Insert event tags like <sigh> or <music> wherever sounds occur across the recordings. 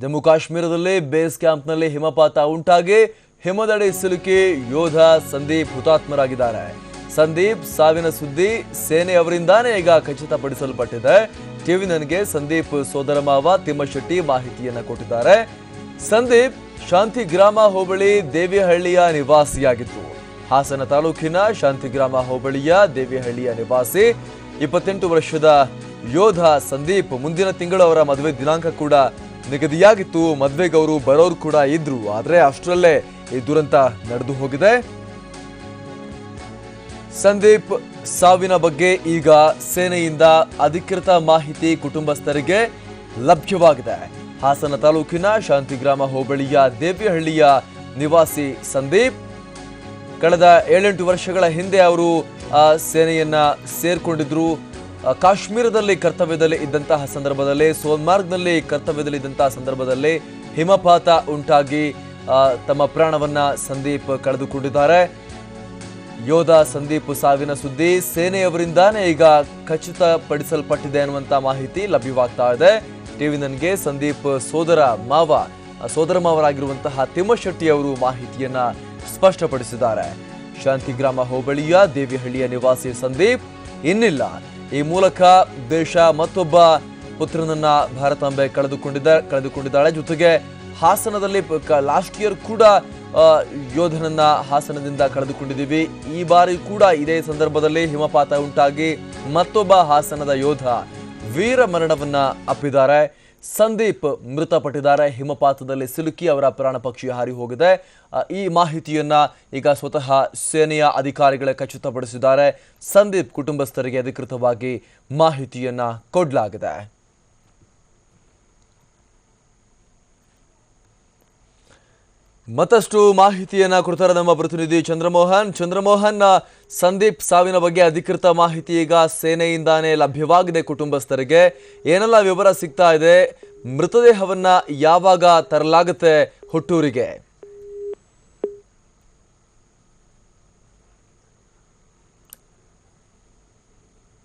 ಜಮ್ಮು ಕಾಶ್ಮೀರದಲ್ಲಿ ಬೇಸ್ ಕ್ಯಾಂಪ್ನಲ್ಲಿ ಹಿಮಪಾತ ಉಂಟಾಗಿ ಹಿಮದಡಿ ಸಿಲುಕಿ ಯೋಧ ಸಂದೀಪ್ ಹುತಾತ್ಮರಾಗಿದ್ದಾರೆ. ಸಂದೀಪ್ ಸಾವಿನ ಸುದ್ದಿ ಸೇನೆಯವರಿಂದಾನೇ ಈಗ ಖಚಿತಪಡಿಸಲ್ಪಟ್ಟಿದೆ. ಟಿವಿ ನನಗೆ ಸಂದೀಪ್ ಸೋದರ ಮಾವ ತಿಮ್ಮಶೆಟ್ಟಿ ಮಾಹಿತಿಯನ್ನ ಕೊಟ್ಟಿದ್ದಾರೆ. ಸಂದೀಪ್ ಶಾಂತಿ ಗ್ರಾಮ ಹೋಬಳಿ ದೇವಿಹಳ್ಳಿಯ ನಿವಾಸಿಯಾಗಿತ್ತು ಹಾಸನ ತಾಲೂಕಿನ ಶಾಂತಿಗ್ರಾಮ ಹೋಬಳಿಯ ದೇವಿಹಳ್ಳಿಯ ನಿವಾಸಿ, ಇಪ್ಪತ್ತೆಂಟು ವರ್ಷದ ಯೋಧ ಸಂದೀಪ್ ಮುಂದಿನ ತಿಂಗಳು ಅವರ ಮದುವೆ ದಿನಾಂಕ ಕೂಡ ನಿಗದಿಯಾಗಿತ್ತು, ಮದ್ವೆಗೌರು ಅವರು ಬರೋರು ಕೂಡ ಇದ್ರು. ಆದ್ರೆ ಅಷ್ಟರಲ್ಲೇ ಈ ದುರಂತ ನಡೆದು ಹೋಗಿದೆ. ಸಂದೀಪ್ ಸಾವಿನ ಬಗ್ಗೆ ಈಗ ಸೇನೆಯಿಂದ ಅಧಿಕೃತ ಮಾಹಿತಿ ಕುಟುಂಬಸ್ಥರಿಗೆ ಲಭ್ಯವಾಗಿದೆ. ಹಾಸನ ತಾಲೂಕಿನ ಶಾಂತಿಗ್ರಾಮ ಹೋಬಳಿಯ ದೇವಿಹಳ್ಳಿಯ ನಿವಾಸಿ ಸಂದೀಪ್. ಕಳೆದ ಏಳೆಂಟು ವರ್ಷಗಳ ಹಿಂದೆ ಅವರು ಸೇನೆಯನ್ನ ಸೇರ್ಕೊಂಡಿದ್ರು. ಕಾಶ್ಮೀರದಲ್ಲಿ ಕರ್ತವ್ಯದಲ್ಲಿ ಇದ್ದಂತಹ ಸಂದರ್ಭದಲ್ಲಿ, ಸೋನ್ಮಾರ್ಗ್ನಲ್ಲಿ ಕರ್ತವ್ಯದಲ್ಲಿ ಇದ್ದಂತಹ ಸಂದರ್ಭದಲ್ಲಿ ಹಿಮಪಾತ ಉಂಟಾಗಿ ತಮ್ಮ ಪ್ರಾಣವನ್ನ ಸಂದೀಪ್ ಕಳೆದುಕೊಂಡಿದ್ದಾರೆ. ಯೋಧ ಸಂದೀಪ್ ಸಾವಿನ ಸುದ್ದಿ, ಸೇನೆಯವರಿಂದಾನೇ ಈಗ ಖಚಿತಪಡಿಸಲ್ಪಟ್ಟಿದೆ ಅನ್ನುವಂತ ಮಾಹಿತಿ ಲಭ್ಯವಾಗ್ತಾ ಇದೆ. ಟಿವಿ ನನಗೆ ಸಂದೀಪ್ ಸೋದರ ಮಾವ ಸೋದರ ಮಾವರಾಗಿರುವಂತಹ ತಿಮ್ಮಶೆಟ್ಟಿ ಅವರು ಮಾಹಿತಿಯನ್ನ ಸ್ಪಷ್ಟಪಡಿಸಿದ್ದಾರೆ. ಶಾಂತಿಗ್ರಾಮ ಹೋಬಳಿಯ ದೇವಿಹಳ್ಳಿಯ ನಿವಾಸಿ ಸಂದೀಪ್, ಇನ್ನಿಲ್ಲ. ಈ ಮೂಲಕ ದೇಶ ಮತ್ತೊಬ್ಬ ಪುತ್ರನನ್ನ ಭಾರತಾಂಬೆ ಕಳೆದುಕೊಂಡಿದ್ದ, ಕಳೆದುಕೊಂಡಿದ್ದಾಳೆ. ಜೊತೆಗೆ ಹಾಸನದಲ್ಲಿ ಲಾಸ್ಟ್ ಇಯರ್ ಕೂಡ ಯೋಧನನ್ನ ಹಾಸನದಿಂದ ಕಳೆದುಕೊಂಡಿದ್ದೀವಿ. ಈ ಬಾರಿ ಕೂಡ ಇದೇ ಸಂದರ್ಭದಲ್ಲಿ ಹಿಮಪಾತ ಉಂಟಾಗಿ ಮತ್ತೊಬ್ಬ ಹಾಸನದ ಯೋಧ ವೀರ ಮರಣವನ್ನ ಅಪ್ಪಿದ್ದಾರೆ. ಸಂದೀಪ್ ಮೃತಪಟ್ಟಿದ್ದಾರೆ. ಹಿಮಪಾತದಲ್ಲಿ ಸಿಲುಕಿ ಅವರ ಪ್ರಾಣ ಪಕ್ಷಿ ಹಾರಿ ಹೋಗಿದೆ. ಈ ಮಾಹಿತಿಯನ್ನ ಈಗ ಸ್ವತಃ ಸೇನೆಯ ಅಧಿಕಾರಿಗಳೇ ಖಚಿತಪಡಿಸಿದ್ದಾರೆ. ಸಂದೀಪ್ ಕುಟುಂಬಸ್ಥರಿಗೆ ಅಧಿಕೃತವಾಗಿ ಮಾಹಿತಿಯನ್ನ ಕೊಡಲಾಗಿದೆ. ಮತ್ತಷ್ಟು ಮಾಹಿತಿಯನ್ನ ಕೊಡ್ತಾರೆ ನಮ್ಮ ಪ್ರತಿನಿಧಿ ಚಂದ್ರಮೋಹನ್. ಚಂದ್ರಮೋಹನ್ ಸಂದೀಪ್ ಸಾವಿನ ಬಗ್ಗೆ ಅಧಿಕೃತ ಮಾಹಿತಿ ಈಗ ಸೇನೆಯಿಂದಾನೇ ಲಭ್ಯವಾಗಿದೆ ಕುಟುಂಬಸ್ಥರಿಗೆ. ಏನೆಲ್ಲ ವಿವರ ಸಿಗ್ತಾ ಇದೆ? ಮೃತದೇಹವನ್ನ ಯಾವಾಗ ತರಲಾಗುತ್ತೆ ಹುಟ್ಟೂರಿಗೆ?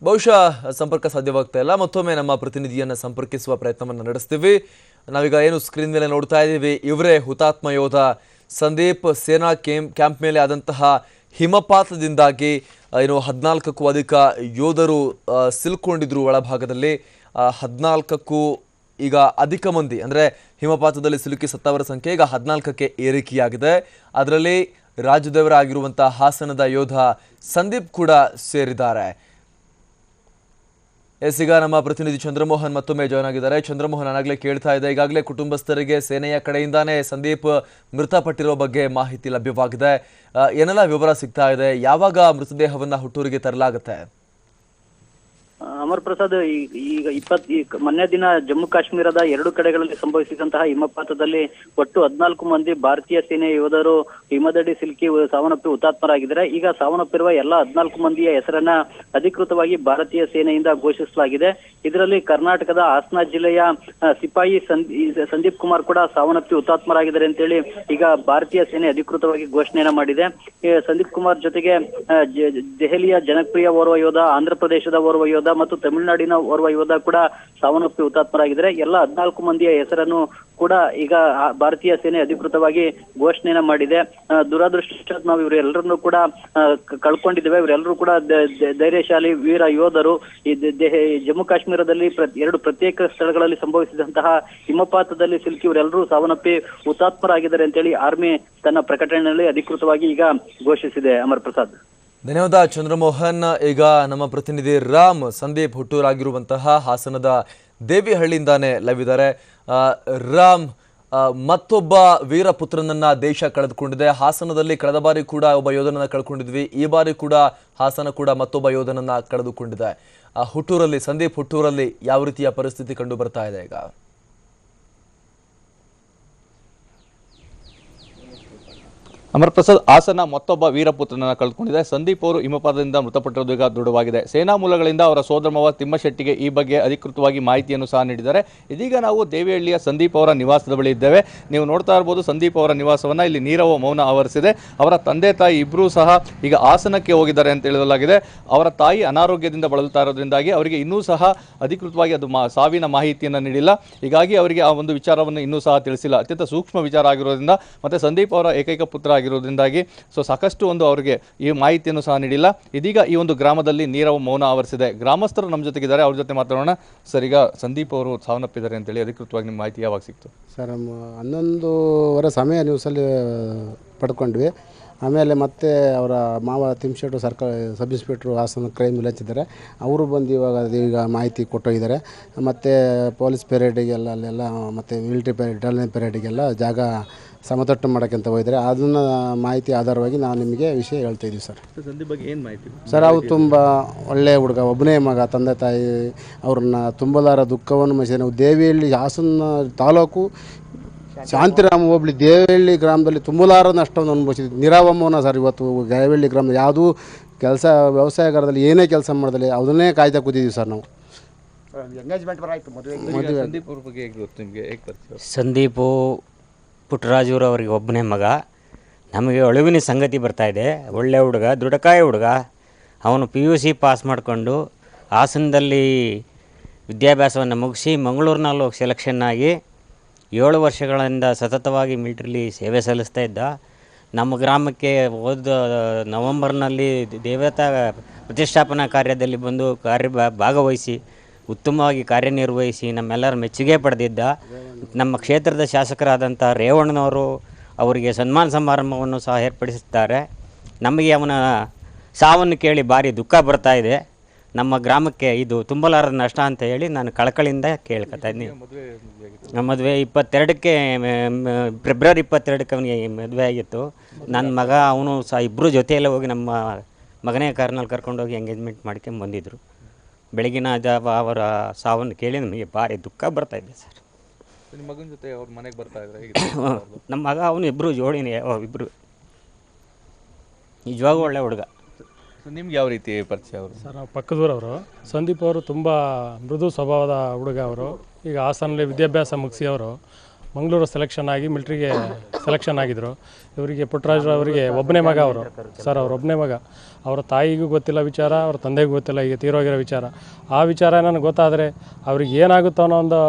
ಬಹುಶಃ ಸಂಪರ್ಕ ಸಾಧ್ಯವಾಗ್ತಾ ಇಲ್ಲ. ಮತ್ತೊಮ್ಮೆ ನಮ್ಮ ಪ್ರತಿನಿಧಿಯನ್ನ ಸಂಪರ್ಕಿಸುವ ಪ್ರಯತ್ನವನ್ನು ನಡೆಸ್ತೀವಿ. ನಾವೀಗ ಏನು ಸ್ಕ್ರೀನ್ ಮೇಲೆ ನೋಡ್ತಾ ಇದ್ದೀವಿ. ಇವರೇ ಹುತಾತ್ಮ ಯೋಧ. ಸಂದೀಪ್ ಸೇನಾ ಕ್ಯಾಂಪ್ ಕ್ಯಾಂಪ್ ಮೇಲೆ ಆದಂತಹ ಹಿಮಪಾತದಿಂದಾಗಿ ಏನು ಹದಿನಾಲ್ಕಕ್ಕೂ ಅಧಿಕ ಯೋಧರು ಸಿಲ್ಕೊಂಡಿದ್ರು ಒಳಭಾಗದಲ್ಲಿ. ಹದಿನಾಲ್ಕಕ್ಕೂ ಈಗ ಅಧಿಕ ಮಂದಿ, ಅಂದರೆ ಹಿಮಪಾತದಲ್ಲಿ ಸಿಲುಕಿ ಸತ್ತವರ ಸಂಖ್ಯೆ ಈಗ ಹದಿನಾಲ್ಕಕ್ಕೆ ಏರಿಕೆಯಾಗಿದೆ. ಅದರಲ್ಲಿ ರಾಜ್ಯದವರಾಗಿರುವಂಥ ಹಾಸನದ ಯೋಧ ಸಂದೀಪ್ ಕೂಡ ಸೇರಿದ್ದಾರೆ. ಎಸ್, ಈಗ ನಮ್ಮ ಪ್ರತಿನಿಧಿ ಚಂದ್ರಮೋಹನ್ ಮತ್ತೊಮ್ಮೆ ಜಾಯ್ನ್ ಆಗಿದ್ದಾರೆ. ಚಂದ್ರಮೋಹನ್ ಆಗಲೇ ಕೇಳ್ತಾ ಇದೆ ಈಗಾಗಲೇ ಕುಟುಂಬಸ್ಥರಿಗೆ, ಸೇನೆಯ ಕಡೆಯಿಂದಾನೇ ಸಂದೀಪ್ ಮೃತಪಟ್ಟಿರೋ ಬಗ್ಗೆ ಮಾಹಿತಿ ಲಭ್ಯವಾಗಿದೆ. ಏನೆಲ್ಲ ವಿವರ ಸಿಗ್ತಾ ಇದೆ? ಯಾವಾಗ ಮೃತದೇಹವನ್ನು ಹುಟ್ಟೂರಿಗೆ ತರಲಾಗುತ್ತೆ? ಅಮರ್ ಪ್ರಸಾದ್ ಈಗ ಇಪ್ಪತ್ ಮೊನ್ನೆ ದಿನ ಜಮ್ಮು ಕಾಶ್ಮೀರದ ಎರಡು ಕಡೆಗಳಲ್ಲಿ ಸಂಭವಿಸಿದಂತಹ ಹಿಮಪಾತದಲ್ಲಿ ಒಟ್ಟು ಹದಿನಾಲ್ಕು ಮಂದಿ ಭಾರತೀಯ ಸೇನೆ ಯೋಧರು ಹಿಮದಡಿ ಸಿಲುಕಿ ಸಾವನ್ನಪ್ಪಿ ಹುತಾತ್ಮರಾಗಿದ್ದಾರೆ. ಈಗ ಸಾವನ್ನಪ್ಪಿರುವ ಎಲ್ಲ ಹದಿನಾಲ್ಕು ಮಂದಿಯ ಹೆಸರನ್ನ ಅಧಿಕೃತವಾಗಿ ಭಾರತೀಯ ಸೇನೆಯಿಂದ ಘೋಷಿಸಲಾಗಿದೆ. ಇದರಲ್ಲಿ ಕರ್ನಾಟಕದ ಹಾಸನ ಜಿಲ್ಲೆಯ ಸಿಪಾಯಿ ಸಂದೀಪ್ ಕುಮಾರ್ ಕೂಡ ಸಾವನ್ನಪ್ಪಿ ಹುತಾತ್ಮರಾಗಿದ್ದಾರೆ ಅಂತೇಳಿ ಈಗ ಭಾರತೀಯ ಸೇನೆ ಅಧಿಕೃತವಾಗಿ ಘೋಷಣೆಯನ್ನ ಮಾಡಿದೆ. ಸಂದೀಪ್ ಕುಮಾರ್ ಜೊತೆಗೆ ದೆಹಲಿಯ ಜನಪ್ರಿಯ ಓರ್ವ ಯೋಧ, ಆಂಧ್ರ ಪ್ರದೇಶದ ಓರ್ವ ಯೋಧ ಮತ್ತು ತಮಿಳುನಾಡಿನ ಓರ್ವ ಯೋಧ ಕೂಡ ಸಾವನ್ನಪ್ಪಿ ಹುತಾತ್ಮರಾಗಿದ್ದಾರೆ. ಎಲ್ಲ ಹದಿನಾಲ್ಕು ಮಂದಿಯ ಹೆಸರನ್ನು ಕೂಡ ಈಗ ಭಾರತೀಯ ಸೇನೆ ಅಧಿಕೃತವಾಗಿ ಘೋಷಣೆಯನ್ನ ಮಾಡಿದೆ. ಆ, ನಾವು ಇವರು ಎಲ್ಲರನ್ನು ಕೂಡ ಕಳ್ಕೊಂಡಿದ್ದೇವೆ. ಇವರೆಲ್ಲರೂ ಕೂಡ ಧೈರ್ಯಶಾಲಿ ವೀರ ಯೋಧರು ಈ ಜಮ್ಮು ಕಾಶ್ಮೀರದಲ್ಲಿ ಎರಡು ಪ್ರತ್ಯೇಕ ಸ್ಥಳಗಳಲ್ಲಿ ಸಂಭವಿಸಿದಂತಹ ಹಿಮಪಾತದಲ್ಲಿ ಸಿಲುಕಿ ಇವರೆಲ್ಲರೂ ಸಾವನ್ನಪ್ಪಿ ಹುತಾತ್ಮರಾಗಿದ್ದಾರೆ ಅಂತೇಳಿ ಆರ್ಮಿ ತನ್ನ ಪ್ರಕಟಣೆಯಲ್ಲಿ ಅಧಿಕೃತವಾಗಿ ಈಗ ಘೋಷಿಸಿದೆ ಅಮರ್ ಪ್ರಸಾದ್. ಧನ್ಯವಾದ. ಚಂದ್ರಮೋಹನ್, ಈಗ ನಮ್ಮ ಪ್ರತಿನಿಧಿ ರಾಮ್ ಸಂದೀಪ್ ಹುಟ್ಟೂರಾಗಿರುವಂತಹ ಹಾಸನದ ದೇವಿಹಳ್ಳಿಯಿಂದಾನೇ ಲೈವ್ ಇದ್ದಾರೆ. ರಾಮ್ ಮತ್ತೊಬ್ಬ ವೀರ ಪುತ್ರನನ್ನ ದೇಶ ಕಳೆದುಕೊಂಡಿದೆ. ಹಾಸನದಲ್ಲಿ ಕಳೆದ ಬಾರಿ ಕೂಡ ಒಬ್ಬ ಯೋಧನನ್ನ ಕಳ್ಕೊಂಡಿದ್ವಿ. ಈ ಬಾರಿ ಕೂಡ ಹಾಸನ ಕೂಡ ಮತ್ತೊಬ್ಬ ಯೋಧನನ್ನ ಕಳೆದುಕೊಂಡಿದೆ. ಹುಟ್ಟೂರಲ್ಲಿ, ಸಂದೀಪ್ ಹುಟ್ಟೂರಲ್ಲಿ ಯಾವ ರೀತಿಯ ಪರಿಸ್ಥಿತಿ ಕಂಡು ಬರ್ತಾ ಇದೆ ಈಗ? ಅಮರ್ ಪ್ರಸಾದ್ ಹಾಸನ ಮತ್ತೊಬ್ಬ ವೀರಪುತ್ರನ ಕಳೆದುಕೊಂಡಿದೆ. ಸಂದೀಪ್ ಅವರು ಹಿಮಪಾತದಿಂದ ಮೃತಪಟ್ಟಿರುವುದು ದೃಢವಾಗಿದೆ. ಸೇನಾ ಮೂಲಗಳಿಂದ ಅವರ ಸೋದರಮಾವ ತಿಮ್ಮಶೆಟ್ಟಿಗೆ ಈ ಬಗ್ಗೆ ಅಧಿಕೃತವಾಗಿ ಮಾಹಿತಿಯನ್ನು ಸಹ ನೀಡಿದ್ದಾರೆ. ಇದೀಗ ನಾವು ದೇವಿಹಳ್ಳಿಯ ಸಂದೀಪ್ ಅವರ ನಿವಾಸದ ಬಳಿ ಇದ್ದೇವೆ. ನೀವು ನೋಡ್ತಾ ಇರ್ಬೋದು ಸಂದೀಪ್ ಅವರ ನಿವಾಸವನ್ನ ಇಲ್ಲಿ ನೀರವ ಮೌನ ಆವರಿಸಿದೆ. ಅವರ ತಂದೆ ತಾಯಿ ಇಬ್ಬರೂ ಸಹ ಈಗ ಹಾಸನಕ್ಕೆ ಹೋಗಿದ್ದಾರೆ ಅಂತ ಹೇಳಲಾಗಿದೆ. ಅವರ ತಾಯಿ ಅನಾರೋಗ್ಯದಿಂದ ಬಳಲ್ತಾ ಇರೋದ್ರಿಂದಾಗಿ ಅವರಿಗೆ ಇನ್ನೂ ಸಹ ಅಧಿಕೃತವಾಗಿ ಅದು ಸಾವಿನ ಮಾಹಿತಿಯನ್ನು ನೀಡಿಲ್ಲ. ಹೀಗಾಗಿ ಅವರಿಗೆ ಆ ಒಂದು ವಿಚಾರವನ್ನು ಇನ್ನೂ ಸಹ ತಿಳಿಸಿಲ್ಲ. ಅತ್ಯಂತ ಸೂಕ್ಷ್ಮ ವಿಚಾರ ಆಗಿರೋದ್ರಿಂದ ಮತ್ತೆ ಸಂದೀಪ್ ಅವರ ಏಕೈಕ ಪುತ್ರ ಆಗಿರೋದ್ರಿಂದಾಗಿ ಸೊ ಸಾಕಷ್ಟು ಒಂದು ಅವರಿಗೆ ಈ ಮಾಹಿತಿಯನ್ನು ಸಹ ನೀಡಿಲ್ಲ. ಇದೀಗ ಈ ಒಂದು ಗ್ರಾಮದಲ್ಲಿ ನೀರವ ಮೌನ ಆವರಿಸಿದೆ. ಗ್ರಾಮಸ್ಥರು ನಮ್ಮ ಜೊತೆಗಿದ್ದಾರೆ. ಅವ್ರ ಜೊತೆ ಮಾತಾಡೋಣ. ಸರ್, ಈಗ ಸಂದೀಪ್ ಅವರು ಸಾವನ್ನಪ್ಪಿದ್ದಾರೆ ಅಂತೇಳಿ ಅಧಿಕೃತವಾಗಿ ನಿಮ್ಮ ಮಾಹಿತಿ ಯಾವಾಗ ಸಿಕ್ತು? ಸರ್ ಹನ್ನೊಂದೂವರೆ ಸಮಯ ನ್ಯೂಸಲ್ಲಿ ಪಡ್ಕೊಂಡ್ವಿ. ಆಮೇಲೆ ಮತ್ತೆ ಅವರ ಮಾವ ತಿಮ್ಶೆಟ್ಟು ಸರ್ಕಾರ ಸಬ್ ಇನ್ಸ್ಪೆಕ್ಟ್ರು ಹಾಸನ ಕ್ರೈಮ್ ಹಚ್ಚಿದ್ದಾರೆ. ಅವರು ಬಂದು ಇವಾಗ ಅದು ಈಗ ಮಾಹಿತಿ ಕೊಟ್ಟೋಗಿದ್ದಾರೆ. ಮತ್ತು ಪೊಲೀಸ್ ಪೆರೇಡಿಗೆಲ್ಲ ಅಲ್ಲೆಲ್ಲ ಮತ್ತು ಮಿಲಿಟ್ರಿ ಪೆರೇಡ್ ಡಲ್ನೆ ಪೆರೇಡಿಗೆಲ್ಲ ಜಾಗ ಸಮತಟ್ಟು ಮಾಡೋಕ್ಕಂತ ಹೋಗಿದ್ದಾರೆ. ಅದನ್ನು ಮಾಹಿತಿ ಆಧಾರವಾಗಿ ನಾವು ನಿಮಗೆ ವಿಷಯ ಹೇಳ್ತಾ ಇದ್ದೀವಿ ಸರ್. ಸಂದೀಪ್ ಬಗ್ಗೆ ಏನು ಮಾಹಿತಿ? ಸರ್ ಅವ್ರು ತುಂಬ ಒಳ್ಳೆಯ ಹುಡುಗ ಒಬ್ಬನೇ ಮಗ ತಂದೆ ತಾಯಿ ಅವ್ರನ್ನ ತುಂಬಲಾರ ದುಃಖವನ್ನು ನಾವು ದೇವಿಹಳ್ಳಿ ಹಾಸನ ತಾಲೂಕು ಶಾಂತಿರಾಮ ಹೋಬಳಿ ದೇವಳ್ಳಿ ಗ್ರಾಮದಲ್ಲಿ ತುಂಬಲಾರ ನಷ್ಟವನ್ನು ಅನುಭವಿಸಿದ್ವಿ. ನಿರಾವಮನ ಸರ್ ಇವತ್ತು ದೇವಹಳ್ಳಿ ಗ್ರಾಮದ ಯಾವುದೂ ಕೆಲಸ ವ್ಯವಸಾಯಗಾರದಲ್ಲಿ ಏನೇ ಕೆಲಸ ಮಾಡಿದಲ್ಲಿ ಅದನ್ನೇ ಕಾಯ್ತಾ ಕೂತಿದ್ದೀವಿ ಸರ್ ನಾವು. ಸಂದೀಪ್ ಅವ್ರ ಬಗ್ಗೆ ಗೊತ್ತು ನಿಮಗೆ? ಹೇಗೆ ಪರಿಚಯ? ಸಂದೀಪು ಪುಟ್ಟರಾಜುರವರಿಗೆ ಒಬ್ಬನೇ ಮಗ. ನಮಗೆ ಅಳುವಿನ ಸಂಗತಿ ಬರ್ತಾ ಇದೆ. ಒಳ್ಳೆ ಹುಡುಗ ದೃಢಕಾಯ ಹುಡುಗ. ಅವನು ಪಿ ಯು ಸಿ ಪಾಸ್ ಮಾಡಿಕೊಂಡು ಹಾಸನದಲ್ಲಿ ವಿದ್ಯಾಭ್ಯಾಸವನ್ನು ಮುಗಿಸಿ ಮಂಗಳೂರಿನಲ್ಲಿ ಹೋಗಿ ಸೆಲೆಕ್ಷನ್ ಆಗಿ ಏಳು ವರ್ಷಗಳಿಂದ ಸತತವಾಗಿ ಮಿಲ್ಟ್ರಿಲಿ ಸೇವೆ ಸಲ್ಲಿಸ್ತಾ ಇದ್ದ, ನಮ್ಮ ಗ್ರಾಮಕ್ಕೆ ಹೋದ ನವಂಬರ್ನಲ್ಲಿ ದೇವತಾ ಪ್ರತಿಷ್ಠಾಪನಾ ಕಾರ್ಯದಲ್ಲಿ ಬಂದು ಕಾರ್ಯ ಭಾಗವಹಿಸಿ, ಉತ್ತಮವಾಗಿ ಕಾರ್ಯನಿರ್ವಹಿಸಿ ನಮ್ಮೆಲ್ಲರ ಮೆಚ್ಚುಗೆ ಪಡೆದಿದ್ದ, ನಮ್ಮ ಕ್ಷೇತ್ರದ ಶಾಸಕರಾದಂಥ ರೇವಣ್ಣನವರು ಅವರಿಗೆ ಸನ್ಮಾನ ಸಮಾರಂಭವನ್ನು ಸಹ ಏರ್ಪಡಿಸುತ್ತಾರೆ. ನಮಗೆ ಅವನ ಸಾವನ್ನು ಕೇಳಿ ಭಾರಿ ದುಃಖ ಬರ್ತಾ ಇದೆ. ನಮ್ಮ ಗ್ರಾಮಕ್ಕೆ ಇದು ತುಂಬಲಾರದ ನಷ್ಟ ಅಂತ ಹೇಳಿ ನಾನು ಕಳಕಳಿಂದ ಕೇಳ್ಕೊತಾ ಇದ್ದೀನಿ. ನಮ್ಮ ಮದುವೆ ಇಪ್ಪತ್ತೆರಡಕ್ಕೆ ಫೆಬ್ರವರಿ ಇಪ್ಪತ್ತೆರಡಕ್ಕೆ ಅವನಿಗೆ ಮದುವೆ ಆಗಿತ್ತು. ನನ್ನ ಮಗ ಅವನು ಸಹ ಇಬ್ಬರು ಜೊತೆಯಲ್ಲೇ ಹೋಗಿ ನಮ್ಮ ಮಗನೇ ಕಾರ್ನಲ್ಲಿ ಕರ್ಕೊಂಡೋಗಿ ಎಂಗೇಜ್ಮೆಂಟ್ ಮಾಡ್ಕೊಂಡು ಬಂದಿದ್ದರು ಬೆಳಗಿನ ಜಾವ ಅವರ ಸಾವನ್ನು ಕೇಳಿ ನಮಗೆ ಭಾರಿ ದುಃಖ ಬರ್ತಾ ಇದೆ ಸರ್. ನಿಮ್ಮ ಮಗನ ಜೊತೆ ಅವ್ರ ಮನೆಗೆ ಬರ್ತಾ ಇದ್ರೆ <coughs> ನಮ್ಮ ಮಗ ಅವನು ಇಬ್ಬರು ಜೋಡಿನೇ ಇಬ್ಬರು ನಿಜವಾಗೂ ಒಳ್ಳೆ ಹುಡುಗ. ನಿಮ್ಗೆ ಯಾವ ರೀತಿ ಪರಿಚಯ ಅವರು? ಸರ್, ನಾವು ಪಕ್ಕದೂರವರು. ಸಂದೀಪ್ ಅವರು ತುಂಬ ಮೃದು ಸ್ವಭಾವದ ಹುಡುಗ ಅವರು. ಈಗ ಹಾಸನಲ್ಲಿ ವಿದ್ಯಾಭ್ಯಾಸ ಮುಗಿಸಿ ಅವರು ಮಂಗಳೂರು ಸೆಲೆಕ್ಷನ್ ಆಗಿ ಮಿಲ್ಟ್ರಿಗೆ ಸೆಲೆಕ್ಷನ್ ಆಗಿದ್ದರು ಇವರಿಗೆ ಪುಟ್ಟರಾಜು ಅವರಿಗೆ ಒಬ್ಬನೇ ಮಗ ಅವರು. ಸರ್, ಅವ್ರ ಒಬ್ಬನೇ ಮಗ. ಅವರ ತಾಯಿಗೂ ಗೊತ್ತಿಲ್ಲ ವಿಚಾರ, ಅವ್ರ ತಂದೆಗೂ ಗೊತ್ತಿಲ್ಲ ಈಗ ತೀರೋಗಿರೋ ವಿಚಾರ. ಆ ವಿಚಾರ ನನಗೆ ಗೊತ್ತಾದರೆ ಅವ್ರಿಗೆ ಏನಾಗುತ್ತೋ ಅನ್ನೋ ಒಂದು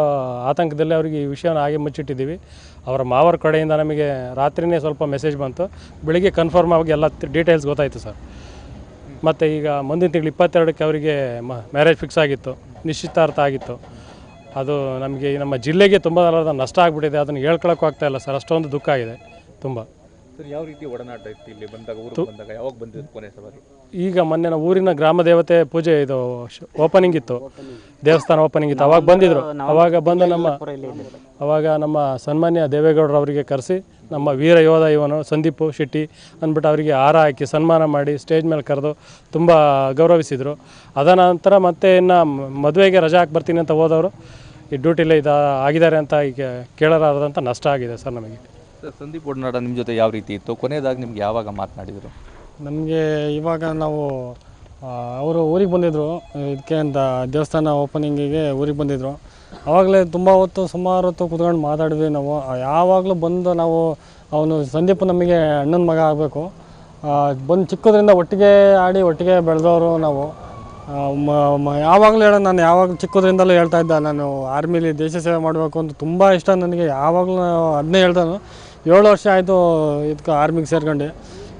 ಆತಂಕದಲ್ಲಿ ಅವರಿಗೆ ಈ ವಿಷಯನ ಹಾಗೆ ಮುಚ್ಚಿಟ್ಟಿದ್ದೀವಿ. ಅವರ ಮಾವರ ಕಡೆಯಿಂದ ನಮಗೆ ರಾತ್ರಿನೇ ಸ್ವಲ್ಪ ಮೆಸೇಜ್ ಬಂತು. ಬೆಳಿಗ್ಗೆ ಕನ್ಫರ್ಮ್ ಆಗಿ ಎಲ್ಲ ಡೀಟೇಲ್ಸ್ ಗೊತ್ತಾಯಿತು ಸರ್. ಮತ್ತು ಈಗ ಮುಂದಿನ ತಿಂಗಳು ಇಪ್ಪತ್ತೆರಡಕ್ಕೆ ಅವರಿಗೆ ಮ್ಯಾರೇಜ್ ಫಿಕ್ಸ್ ಆಗಿತ್ತು. ನಿಶ್ಚಿತಾರ್ಥ ಆಗಿತ್ತು. ಅದು ನಮಗೆ ನಮ್ಮ ಜಿಲ್ಲೆಗೆ ತುಂಬ ನಷ್ಟ ಆಗಿಬಿಟ್ಟಿದೆ. ಅದನ್ನು ಹೇಳ್ಕೊಳಕ್ಕೂ ಆಗ್ತಾಯಿಲ್ಲ ಸರ್. ಅಷ್ಟೊಂದು ದುಃಖ ಆಗಿದೆ. ತುಂಬ. ಸರ್ ಯಾವ ರೀತಿ ಒಡನಾಟ ಇತ್ತು ಇಲ್ಲಿ ಬಂದಾಗ ಊರಿಗೆ ಬಂದಾಗ ಯಾವಾಗ ಬಂದಿದ್ದು ಕೊನೆ ಸವಾರಿ? ಈಗ ಮೊನ್ನೆ ನಾವು ಊರಿನ ಗ್ರಾಮ ದೇವತೆ ಪೂಜೆ ಇದು ಓಪನಿಂಗ್ ಇತ್ತು. ದೇವಸ್ಥಾನ ಓಪನಿಂಗ್ ಇತ್ತು. ಅವಾಗ ಬಂದಿದ್ರು. ಅವಾಗ ಬಂದು ನಮ್ಮ ಅವಾಗ ನಮ್ಮ ಸನ್ಮಾನ್ಯ ದೇವೇಗೌಡರು ಅವರಿಗೆ ಕರೆಸಿ ನಮ್ಮ ವೀರ ಯೋಧ ಇವನು ಸಂದೀಪು ಶೆಟ್ಟಿ ಅಂದ್ಬಿಟ್ಟು ಅವರಿಗೆ ಹಾರ ಹಾಕಿ ಸನ್ಮಾನ ಮಾಡಿ ಸ್ಟೇಜ್ ಮೇಲೆ ಕರೆದು ತುಂಬ ಗೌರವಿಸಿದರು. ಅದನಂತರ ಮತ್ತೆ ಇನ್ನು ಮದುವೆಗೆ ರಜಾ ಹಾಕಿ ಬರ್ತೀನಿ ಅಂತ ಹೋದವರು ಈ ಡ್ಯೂಟಿಲೇ ಇದು ಆಗಿದ್ದಾರೆ ಅಂತ ಈಗ ಕೇಳಲಾರದಂಥ ನಷ್ಟ ಆಗಿದೆ ಸರ್ ನಮಗೆ. ಸರ್ ಸಂದೀಪ್ ಒಡನಾಟ ನಿಮ್ಮ ಜೊತೆ ಯಾವ ರೀತಿ ಇತ್ತು? ಕೊನೆಯದಾಗಿ ನಿಮ್ಗೆ ಯಾವಾಗ ಮಾತನಾಡಿದರು? ನಮಗೆ ಇವಾಗ ನಾವು ಅವರು ಊರಿಗೆ ಬಂದಿದ್ದರು ಇದಕ್ಕೆ ಅಂತ ದೇವಸ್ಥಾನ ಓಪನಿಂಗಿಗೆ ಊರಿಗೆ ಬಂದಿದ್ದರು ಆವಾಗಲೇ ತುಂಬ ಹೊತ್ತು ಸುಮಾರು ಹೊತ್ತು ಕುತ್ಕೊಂಡು ಮಾತಾಡಿದ್ವಿ ನಾವು. ಯಾವಾಗಲೂ ಬಂದು ನಾವು ಅವನು ಸಂದೀಪ್ ನಮಗೆ ಅಣ್ಣನ ಮಗ ಆಗಬೇಕು. ಬಂದು ಚಿಕ್ಕದ್ರಿಂದ ಒಟ್ಟಿಗೆ ಆಡಿ ಒಟ್ಟಿಗೆ ಬೆಳೆದವರು ನಾವು. ಯಾವಾಗಲೂ ಹೇಳೋ ನಾನು ಯಾವಾಗ ಚಿಕ್ಕದ್ರಿಂದಲೂ ಹೇಳ್ತಾ ಇದ್ದ. ನಾನು ಆರ್ಮಿಲಿ ದೇಶ ಸೇವೆ ಮಾಡಬೇಕು ಅಂತ ತುಂಬ ಇಷ್ಟ ನನಗೆ. ಯಾವಾಗಲೂ ಅದನ್ನೇ ಹೇಳ್ತಾನು. ಏಳು ವರ್ಷ ಆಯಿತು ಇದಕ್ಕೆ ಆರ್ಮಿಗೆ ಸೇರ್ಕೊಂಡು.